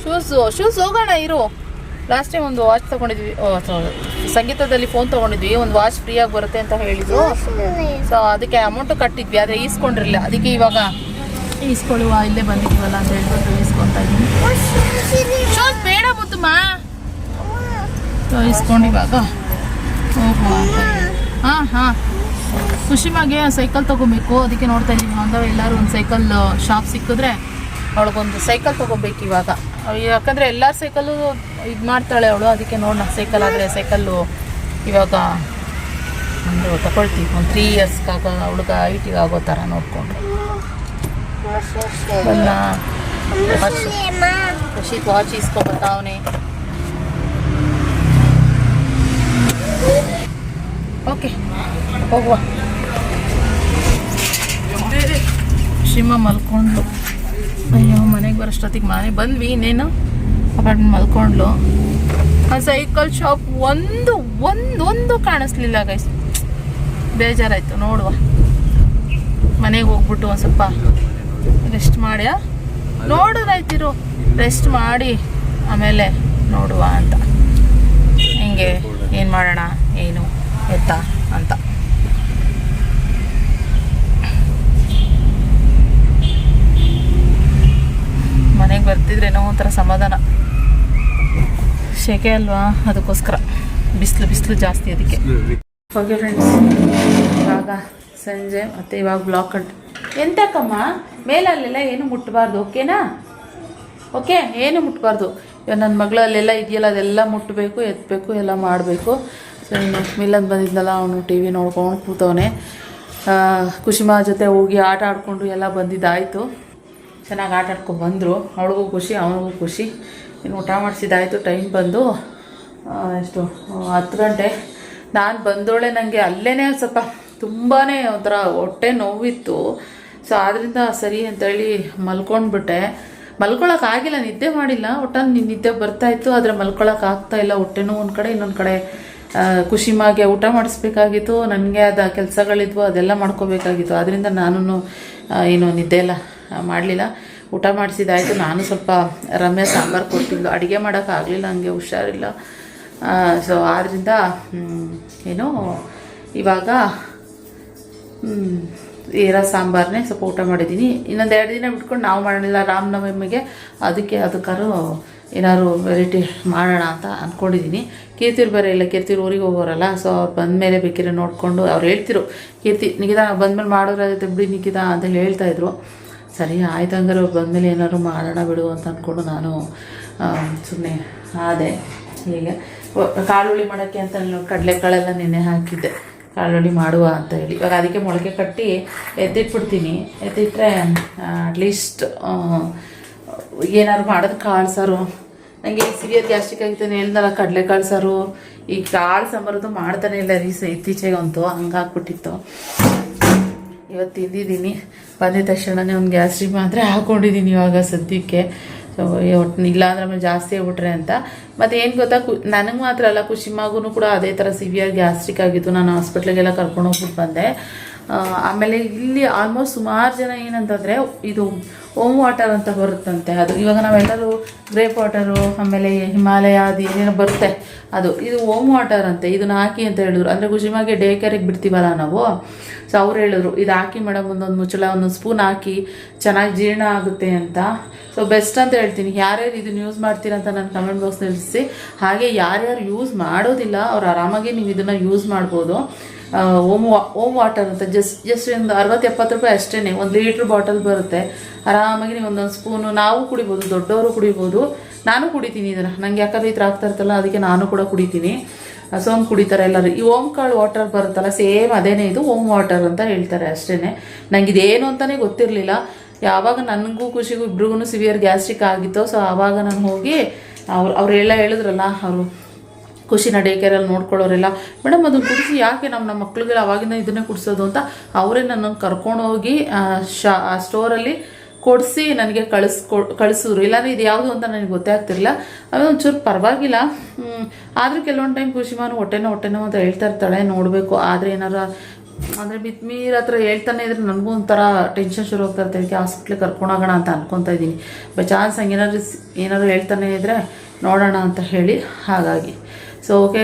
ಶೂಸು ಶೂಸ್ ಹೋಗೋಣ ಇರು. ಲಾಸ್ಟ್ ಟೈಮ್ ಒಂದು ವಾಚ್ ತಗೊಂಡಿದ್ವಿ. ಸಂಗೀತದಲ್ಲಿ ಫೋನ್ ತಗೊಂಡಿದ್ವಿ, ಒಂದು ವಾಚ್ ಫ್ರೀಯಾಗಿ ಬರುತ್ತೆ ಅಂತ ಹೇಳಿದ್ರು. ಸೊ ಅದಕ್ಕೆ ಅಮೌಂಟು ಕಟ್ಟಿದ್ವಿ, ಆದರೆ ಈಸ್ಕೊಂಡಿರಲಿಲ್ಲ. ಅದಕ್ಕೆ ಇವಾಗ ಈಸ್ಕೊಳ್ಳುವ, ಇಲ್ಲೇ ಬಂದಿದ್ವಲ್ಲ ಅಂತ ಹೇಳ್ಬಿಟ್ಟು ಈಸ್ಕೊತಾ ಶೂಸ್ ಬೇಡ ಮುತ್ತಮ್ಮ ಸೊ ಈಸ್ಕೊಂಡು ಇವಾಗ ಹೋಗುವ ಹಾಂ ಹಾಂ. ಸೈಕಲ್ ತಗೋಬೇಕು. ಅದಕ್ಕೆ ನೋಡ್ತಾ ಇದ್ದೀವಿ ಅಂದಾಗ ಎಲ್ಲರೂ ಒಂದು ಸೈಕಲ್ ಶಾಪ್ ಸಿಕ್ಕಿದ್ರೆ, ಅವಳಿಗೊಂದು ಸೈಕಲ್ ತಗೋಬೇಕು ಇವಾಗ. ಯಾಕಂದರೆ ಎಲ್ಲ ಸೈಕಲ್ ಇದು ಮಾಡ್ತಾಳೆ ಅವಳು, ಅದಕ್ಕೆ ನೋಡೋಣ ಸೈಕಲ್ ಆದರೆ ಸೈಕಲ್ಲು ಇವಾಗ ಒಂದು ತಗೊಳ್ತೀವಿ ಒಂದು ತ್ರೀ ಇಯರ್ಸ್ಗಾಗ ಹುಡುಗ ಐಟಿಗೆ ಆಗೋ ಥರ ನೋಡಿಕೊಂಡು ಖುಷಿ ವಾಚ್ ಇಸ್ಕೊಬತ್ತಾವನೆ ಓಕೆ, ಹೋಗುವ. ಶಿಮ ಮಲ್ಕೊಂಡ್ಲು. ಅಯ್ಯೋ, ಮನೆಗೆ ಬರೋಷ್ಟೊತ್ತಿಗೆ ಮನೆ ಬಂದ್ವಿ, ಇನ್ನೇನು? ಅಪಾರ್ಟ್ಮೆಂಟ್ ಮಲ್ಕೊಂಡ್ಲು. ಆ ಸೈಕಲ್ ಶಾಪ್ ಒಂದು ಒಂದು ಒಂದು ಕಾಣಿಸ್ಲಿಲ್ಲ ಗೈಸ್ ಬೇಜಾರಾಯ್ತು, ನೋಡುವ. ಮನೆಗೆ ಹೋಗ್ಬಿಟ್ಟು ಒಂದು ಸ್ವಲ್ಪ ರೆಸ್ಟ್ ಮಾಡ್ಯಾ? ನೋಡೋದಾಯ್ತಿರು ರೆಸ್ಟ್ ಮಾಡಿ, ಆಮೇಲೆ ನೋಡುವ ಅಂತ. ಹಿಂಗೆ, ಏನು ಮಾಡೋಣ, ಏನು, ಎತ್ತ ಅಂತ. ಮನೆಗೆ ಬರ್ತಿದ್ರೇನೋ ಒಂಥರ ಸಮಾಧಾನ. ಶೆಕೆ ಅಲ್ವಾ? ಅದಕ್ಕೋಸ್ಕರ. ಬಿಸಿಲು ಬಿಸಿಲು ಜಾಸ್ತಿ ಅದಕ್ಕೆ. ಓಕೆ ಫ್ರೆಂಡ್ಸ್ ಇವಾಗ ಸಂಜೆ, ಮತ್ತು ಇವಾಗ ಬ್ಲಾಕ್ ಕಟ್. ಎಂತಕ್ಕಮ್ಮ? ಮೇಲಲ್ಲೆಲ್ಲ ಏನು ಮುಟ್ಟಬಾರ್ದು ಓಕೆನಾ ಓಕೆ ಏನು ಮುಟ್ಟಬಾರ್ದು ಇವಾಗ ನನ್ನ ಮಗಳಲ್ಲೆಲ್ಲ ಇದೆಯಲ್ಲ, ಅದೆಲ್ಲ ಮುಟ್ಟಬೇಕು ಎತ್ತಬೇಕು ಎಲ್ಲ ಮಾಡಬೇಕು. ಸೊ ಇನ್ನು ಮಿಲ್ಲಂದು ಬಂದಿದ್ನಲ್ಲ, ಅವನು ಟಿ ವಿ ನೋಡ್ಕೊಂಡು ಕೂತವನೇ. ಕುಶಿಮಾ ಜೊತೆ ಹೋಗಿ ಆಟ ಆಡಿಕೊಂಡು ಎಲ್ಲ ಬಂದಿದ್ದಾಯಿತು. ಚೆನ್ನಾಗಿ ಆಟ ಆಡ್ಕೊಂಡು ಬಂದರು. ಅವಳಿಗೂ ಖುಷಿ, ಅವನಿಗೂ ಖುಷಿ. ಇನ್ನು ಊಟ ಮಾಡಿಸಿದ್ದಾಯಿತು, ಟೈಮ್ ಬಂದು ಎಷ್ಟು, ಹತ್ತು ಗಂಟೆ. ನಾನು ಬಂದೋಳೆ ನನಗೆ ಅಲ್ಲೇ ಸ್ವಲ್ಪ ತುಂಬಾ ಒಂಥರ ಹೊಟ್ಟೆ ನೋವಿತ್ತು. ಸೊ ಆದ್ದರಿಂದ ಸರಿ ಅಂತೇಳಿ ಮಲ್ಕೊಂಡ್ಬಿಟ್ಟೆ. ಮಲ್ಕೊಳಕ್ಕಾಗಿಲ್ಲ ನಿದ್ದೆ ಮಾಡಿಲ್ಲ. ಒಟ್ಟಲ್ಲಿ ನಿದ್ದೆ ಬರ್ತಾಯಿತ್ತು ಆದರೆ ಮಲ್ಕೊಳಕ್ಕೆ ಆಗ್ತಾ ಇಲ್ಲ. ಹೊಟ್ಟೆನೂ ಒಂದು ಕಡೆ, ಇನ್ನೊಂದು ಕಡೆ ಖುಷಿ ಖುಷಿಮಾಗೆ ಊಟ ಮಾಡಿಸ್ಬೇಕಾಗಿತ್ತು. ನನಗೆ ಅದ ಕೆಲಸಗಳಿದ್ವು, ಅದೆಲ್ಲ ಮಾಡ್ಕೋಬೇಕಾಗಿತ್ತು. ಆದ್ದರಿಂದ ನಾನು ಏನು ನಿದ್ದೆ ಎಲ್ಲ ಮಾಡಲಿಲ್ಲ. ಊಟ ಮಾಡಿಸಿದಾಯಿತು ನಾನು ಸ್ವಲ್ಪ ರಮ್ಯ ಸಾಂಬಾರು ಕೊಟ್ಟಿದ್ದು ಅಡುಗೆ ಮಾಡೋಕ್ಕಾಗಲಿಲ್ಲ ನನಗೆ ಹುಷಾರಿಲ್ಲ. ಸೊ ಆದ್ದರಿಂದ ಏನು, ಇವಾಗ ಏರ ಸಾಂಬಾರನ್ನೇ ಸ್ವಲ್ಪ ಊಟ ಮಾಡಿದ್ದೀನಿ. ಇನ್ನೊಂದು ಎರಡು ದಿನ ಬಿಟ್ಕೊಂಡು ನಾವು ಮಾಡಲಿಲ್ಲ. ರಾಮನವಮಿಗೆ ಅದಕ್ಕೆ ಅದಕ್ಕಾರು ಏನಾದ್ರು ವೆರೈಟಿ ಮಾಡೋಣ ಅಂತ ಅಂದ್ಕೊಂಡಿದ್ದೀನಿ ಕೀರ್ತಿರು ಬೇರೆ ಇಲ್ಲ. ಕೀರ್ತಿರು ಊರಿಗೆ ಹೋಗೋರಲ್ಲ. ಸೊ ಅವ್ರು ಬಂದಮೇಲೆ ಬೇಕಿದ್ರೆ ನೋಡಿಕೊಂಡು ಅವ್ರು ಹೇಳ್ತಿರು. ಕೀರ್ತಿ ಬಂದ ಬಂದಮೇಲೆ ಮಾಡೋರಾಗುತ್ತೆ ಬಿಡಿ ನಿಗಿತಾ ಅಂತ ಹೇಳ್ತಾಯಿದ್ರು ಸರಿ, ಆಯ್ತು ಹಂಗಾರೆ ಅವ್ರು ಬಂದಮೇಲೆ ಏನಾದ್ರು ಮಾಡೋಣ ಬಿಡು ಅಂತ ಅಂದ್ಕೊಂಡು ನಾನು ಸುಮ್ಮನೆ ಆದೆ. ಹೀಗೆ. ಕಾಳುಳ್ಳಿ ಮಾಡೋಕ್ಕೆ ಅಂತ ಕಡಲೆಕಾಳೆಲ್ಲ ನೆನೆ ಹಾಕಿದ್ದೆ. ಕಾಳುಳ್ಳಿ ಮಾಡುವ ಅಂತ ಹೇಳಿ. ಇವಾಗ ಅದಕ್ಕೆ ಮೊಳಕೆ ಕಟ್ಟಿ ಎತ್ತಿಟ್ಬಿಡ್ತೀನಿ. ಎತ್ತಿಟ್ರೆ ಅಟ್ಲೀಸ್ಟ್ ಏನಾದ್ರು ಮಾಡೋದು ಕಾಳು ಸಾರು. ನನಗೆ ಸಿವಿಯರ್ ಗ್ಯಾಸ್ಟ್ರಿಕ್ ಆಗಿತ್ತು ಹೇಳ್ದಲ್ಲ, ಕಡಲೆಕಾಳು ಸಾರು. ಈ ಕಾಳು ಸಾಂಬಾರದು ಮಾಡ್ತಾನೆ ಇಲ್ಲ ರೀ ಇತ್ತೀಚೆಗಂತೂ. ಹಂಗಾಗ್ಬಿಟ್ಟಿತ್ತು. ಇವತ್ತು ತಿಂದಿದ್ದೀನಿ. ಬಂದಿದ ತಕ್ಷಣನೇ ಒಂದು ಗ್ಯಾಸ್ಟ್ರಿಕ್ ಮಾತ್ರ ಹಾಕ್ಕೊಂಡಿದ್ದೀನಿ ಇವಾಗ ಸದ್ಯಕ್ಕೆ. ಸೊ ಒಟ್ಟು ಇಲ್ಲ ಅಂದ್ರೆ ಆಮೇಲೆ ಜಾಸ್ತಿ ಆಗ್ಬಿಟ್ರೆ ಅಂತ. ಮತ್ತೆ ಏನು ಗೊತ್ತಾ, ಕು ನನಗೆ ಮಾತ್ರ ಅಲ್ಲ ಖುಷಿಮಾಗೂ ಕೂಡ ಅದೇ ಥರ ಸಿವಿಯರ್ ಗ್ಯಾಸ್ಟ್ರಿಕ್ ಆಗಿತ್ತು ನಾನು ಹಾಸ್ಪಿಟ್ಲಿಗೆಲ್ಲ ಕರ್ಕೊಂಡು ಹೋಗ್ಬಿಟ್ಟು ಬಂದೆ. ಆಮೇಲೆ ಇಲ್ಲಿ ಆಲ್ಮೋಸ್ಟ್ ಸುಮಾರು ಜನ ಏನಂತಂದರೆ, ಇದು ಓಮ್ ವಾಟರ್ ಅಂತ ಬರುತ್ತಂತೆ. ಅದು ಇವಾಗ ನಾವೆಲ್ಲರೂ ಗ್ರೇಪ್ ವಾಟರು ಆಮೇಲೆ ಹಿಮಾಲಯ ಅದು ಏನೇನೋ ಬರುತ್ತೆ. ಅದು, ಇದು ಓಮ್ ವಾಟರ್ ಅಂತೆ. ಇದನ್ನ ಹಾಕಿ ಅಂತ ಹೇಳಿದ್ರು. ಅಂದರೆ ಖುಷಿಮಾಗೆ ಡೇ ಕೇರಿಗೆ ಬಿಡ್ತೀವಲ್ಲ ನಾವು. ಸೊ ಅವ್ರು ಹೇಳಿದ್ರು, ಇದು ಹಾಕಿ ಮೇಡಮ್ ಒಂದೊಂದು ಮುಚ್ಚಳ, ಒಂದೊಂದು ಸ್ಪೂನ್ ಹಾಕಿ ಚೆನ್ನಾಗಿ ಜೀರ್ಣ ಆಗುತ್ತೆ ಅಂತ. ಸೊ ಬೆಸ್ಟ್ ಅಂತ ಹೇಳ್ತೀನಿ. ಯಾರ್ಯಾರು ಇದನ್ನ ಯೂಸ್ ಮಾಡ್ತೀರಾ ಅಂತ ನನ್ನ ಕಮೆಂಟ್ ಬಾಕ್ಸ್ ನಿಲ್ಲಿಸಿ ಹಾಗೆ ಯಾರ್ಯಾರು ಯೂಸ್ ಮಾಡೋದಿಲ್ಲ, ಅವ್ರು ಆರಾಮಾಗಿ ನೀವು ಇದನ್ನು ಯೂಸ್ ಮಾಡ್ಬೋದು. ಓಮ್ ಓಮ್ ವಾಟರ್ ಅಂತ ಜಸ್ಟ್ ಜಸ್ಟ್ ಒಂದು ಅರವತ್ತು ಎಪ್ಪತ್ತು ರೂಪಾಯಿ ಅಷ್ಟೇ ಒಂದು ಲೀಟ್ರ್ ಬಾಟಲ್ ಬರುತ್ತೆ. ಆರಾಮಾಗಿ ನೀವು ಒಂದೊಂದು ಸ್ಪೂನು ನಾವು ಕುಡಿಬೋದು, ದೊಡ್ಡವರು ಕುಡಿಬೋದು. ನಾನು ಕುಡಿತೀನಿ ಇದನ್ನು. ನಂಗೆ ಯಾಕಂದ್ರೆ ಈ ಥರ ಆಗ್ತಾ ಇರ್ತಲ್ಲ ಅದಕ್ಕೆ ನಾನು ಕೂಡ ಕುಡಿತೀನಿ. ಸೊ ಹಂಗೆ ಕುಡಿತಾರೆ ಎಲ್ಲರೂ. ಈ ಓಮ್ ಕಾಳು ವಾಟರ್ ಬರುತ್ತಲ್ಲ ಸೇಮ್ ಅದೇನೇ ಇದು ಓಮ್ ವಾಟರ್ ಅಂತ ಹೇಳ್ತಾರೆ ಅಷ್ಟೇ ನಂಗೆ ಇದೇನು ಅಂತಲೇ ಗೊತ್ತಿರಲಿಲ್ಲ. ಯಾವಾಗ ನನಗೂ ಖುಷಿಗೂ ಇಬ್ರಿಗೂ ಸಿವಿಯರ್ ಗ್ಯಾಸ್ಟ್ರಿಕ್ ಆಗಿತ್ತೋ ಸೊ ಆವಾಗ ನಾನು ಹೋಗಿ ಅವ್ರು ಅವರೆಲ್ಲ ಹೇಳಿದ್ರಲ್ಲ, ಅವರು ಖುಷಿನ ಡೇ ಕೇರಲ್ಲಿ ನೋಡ್ಕೊಳ್ಳೋರೆಲ್ಲ, ಮೇಡಮ್, ಅದನ್ನು ಕುಡಿಸಿ ಯಾಕೆ ನಮ್ಮ ನಮ್ಮ ಮಕ್ಳಿಗೆಲ್ಲ ಅವಾಗಿಂದ ಇದನ್ನೇ ಕುಡಿಸೋದು? ಅಂತ ಅವರೇ ನನ್ನನ್ನು ಕರ್ಕೊಂಡೋಗಿ ಶಾ ಆ ಸ್ಟೋರಲ್ಲಿ ಕೊಡಿಸಿ ನನಗೆ ಕಳಿಸ್ಕೊ, ಕಳಿಸಿದ್ರು. ಇಲ್ಲಾಂದರೆ ಇದು ಯಾವುದು ಅಂತ ನನಗೆ ಗೊತ್ತೇ ಆಗ್ತಿರಲಿಲ್ಲ. ಆಮೇಲೆ ಒಂಚೂರು ಪರವಾಗಿಲ್ಲ. ಆದರೂ ಕೆಲವೊಂದು ಟೈಮ್ ಖುಷಿಮಾನು ಹೊಟ್ಟೆನೋ ಹೊಟ್ಟೆನೋ ಅಂತ ಹೇಳ್ತಾ ಇರ್ತಾಳೆ, ನೋಡಬೇಕು. ಆದರೆ ಏನಾರು, ಅಂದರೆ ಮಿತ್ಮೀರ್ ಹತ್ರ ಹೇಳ್ತಾನೆ ಇದ್ರೆ ನನಗೂ ಒಂಥರ ಟೆನ್ಷನ್ ಶುರು ಆಗ್ತಾ ಇರ್ತದೆ ಅದಕ್ಕೆ ಹಾಸ್ಪಿಟ್ಲಿಗೆ ಕರ್ಕೊಂಡೋಗೋಣ ಅಂತ ಅನ್ಕೊತಾ ಇದ್ದೀನಿ. ಬೈ ಚಾನ್ಸ್ ಹಂಗೆ ಏನಾದ್ರು ಏನಾದ್ರು ಹೇಳ್ತಾನೆ ಇದ್ದರೆ ನೋಡೋಣ ಅಂತ ಹೇಳಿ ಹಾಗಾಗಿ. ಸೊ ಓಕೆ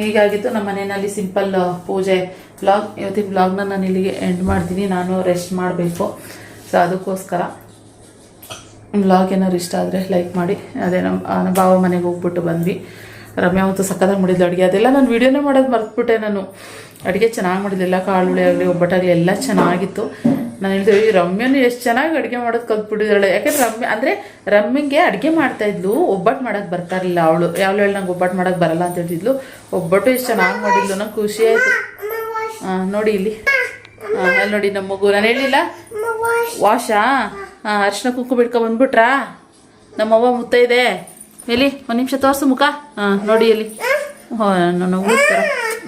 ಹೀಗಾಗಿತ್ತು ನಮ್ಮ ಮನೆಯಲ್ಲಿ ಸಿಂಪಲ್ ಪೂಜೆ ಬ್ಲಾಗ್ ಇವತ್ತಿನ ಬ್ಲಾಗ್ನ ನಾನು ಇಲ್ಲಿಗೆ ಎಂಡ್ ಮಾಡ್ತೀನಿ. ನಾನು ರೆಸ್ಟ್ ಮಾಡಬೇಕು. ಸೊ ಅದಕ್ಕೋಸ್ಕರ. ಬ್ಲಾಗ್ ಏನಾದ್ರು ಇಷ್ಟ ಆದರೆ ಲೈಕ್ ಮಾಡಿ. ಅದೇ ನಮ್ಮ ಭಾವ ಮನೆಗೆ ಹೋಗ್ಬಿಟ್ಟು ಬಂದ್ವಿ. ರಮ್ಯಾ ಅಂತೂ ಸಕ್ಕತ್ತಾಗಿ ಮಾಡಿದ್ಲು ಅಡುಗೆ. ಅದೆಲ್ಲ ನಾನು ವೀಡಿಯೋನೇ ಮಾಡೋದು ಮರ್ತ್ಬಿಟ್ಟೆ ನಾನು. ಅಡುಗೆ ಚೆನ್ನಾಗಿ ಮಾಡಿದ್ಲಿಲ್ಲ ಕಾಳುಳಿ ಆಗಲಿ ಒಬ್ಬಟ್ಟಾಗಲಿ ಎಲ್ಲ ಚೆನ್ನಾಗಿತ್ತು. ನಾನು ಹೇಳ್ತೀವಿ ರಮ್ಯನು ಎಷ್ಟು ಚೆನ್ನಾಗಿ ಅಡುಗೆ ಮಾಡೋದು ಕಲ್ತ್ಬಿಟ್ಟಿದ್ದಾಳೆ. ಯಾಕಂದ್ರೆ ರಮ್ಯ ಅಂದರೆ ರಮ್ಯಂಗೆ ಅಡುಗೆ ಮಾಡ್ತಾ ಇದ್ಲು. ಒಬ್ಬಟ್ಟು ಮಾಡೋಕ್ಕೆ ಬರ್ತಾ ಇರಲಿಲ್ಲ ಅವಳು. ಯಾವ ಹೇಳಿ ನಂಗೆ ಒಬ್ಬಟ್ಟು ಮಾಡೋಕ್ಕೆ ಬರಲ್ಲ ಅಂತ ಹೇಳ್ತಿದ್ಲು. ಒಬ್ಬಟ್ಟು ಎಷ್ಟು ಚೆನ್ನಾಗಿ ಮಾಡಿದ್ಲು. ನಂಗೆ ಖುಷಿ ಆಯಿತು. ಹಾಂ ನೋಡಿ ಇಲ್ಲಿ. ಅಲ್ಲಿ ನೋಡಿ ನಮ್ಮ ಮಗು. ನಾನು ಹೇಳಿಲ್ಲ? ವಾಶಾ ಹಾಂ ಅರ್ಶಿನ ಕುಂಕು ಬಿಡ್ಕೊ ಬಂದ್ಬಿಟ್ರಾ? ನಮ್ಮವ್ವ ಮುತ್ತ ಇದೆ. ಎಲ್ಲಿ? ಒಂದು ನಿಮಿಷ ತೋರಿಸು ಮುಖ. ಹಾಂ ನೋಡಿ ಎಲ್ಲಿ. ಹೋ ನನ್ನ ಊರ್ತಾರ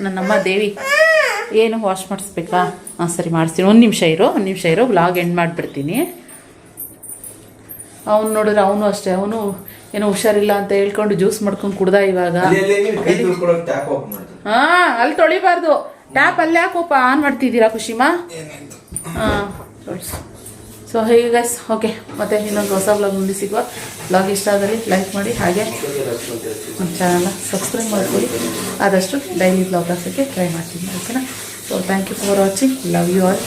ನನ್ನಮ್ಮ ದೇವಿ. ಏನು ವಾಶ್ ಮಾಡಿಸ್ಬೇಕಾ? ಹಾಂ ಸರಿ ಮಾಡಿಸ್ತೀನಿ. ಒಂದು ನಿಮಿಷ ಇರು ಒಂದು ನಿಮಿಷ ಇರು. ಬ್ಲಾಗ್ ಎಂಡ್ ಮಾಡಿಬಿಡ್ತೀನಿ. ಅವ್ನು ನೋಡಿದ್ರೆ ಅವನು ಅಷ್ಟೇ. ಅವನು ಏನೋ ಹುಷಾರಿಲ್ಲ ಅಂತ ಹೇಳ್ಕೊಂಡು ಜ್ಯೂಸ್ ಮಾಡ್ಕೊಂಡು ಕುಡ್ದ ಇವಾಗ. ಹಾ ಅಲ್ಲಿ ತೊಳಿಬಾರ್ದು. ಟ್ಯಾಪ್ ಅಲ್ಲೇ ಯಾಕೋಪ? ಆನ್ ಮಾಡ್ತಿದ್ದೀರಾ ಖುಷಿಮಾ ಹಾಂ ಸೊ ಹೇಗೆ ಗೈಸ್ ಓಕೆ ಮತ್ತೆ ಇನ್ನೊಂದು ಹೊಸ ಬ್ಲಾಗ್ ಮುಂದೆ ಸಿಗುವ ಬ್ಲಾಗ್ ಇಷ್ಟ ಆದರೆ ಲೈಕ್ ಮಾಡಿ, ಹಾಗೆ ನಮ್ಮ ಚಾನಲ್ನ ಸಬ್ಸ್ಕ್ರೈಬ್ ಮಾಡ್ಕೊಳ್ಳಿ. ಆದಷ್ಟು ಡೈಲಿ ಬ್ಲಾಗ್ ಹಾಕೋಕ್ಕೆ ಟ್ರೈ ಮಾಡ್ತೀನಿ ಓಕೆನಾ so thank you for watching love you all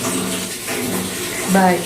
bye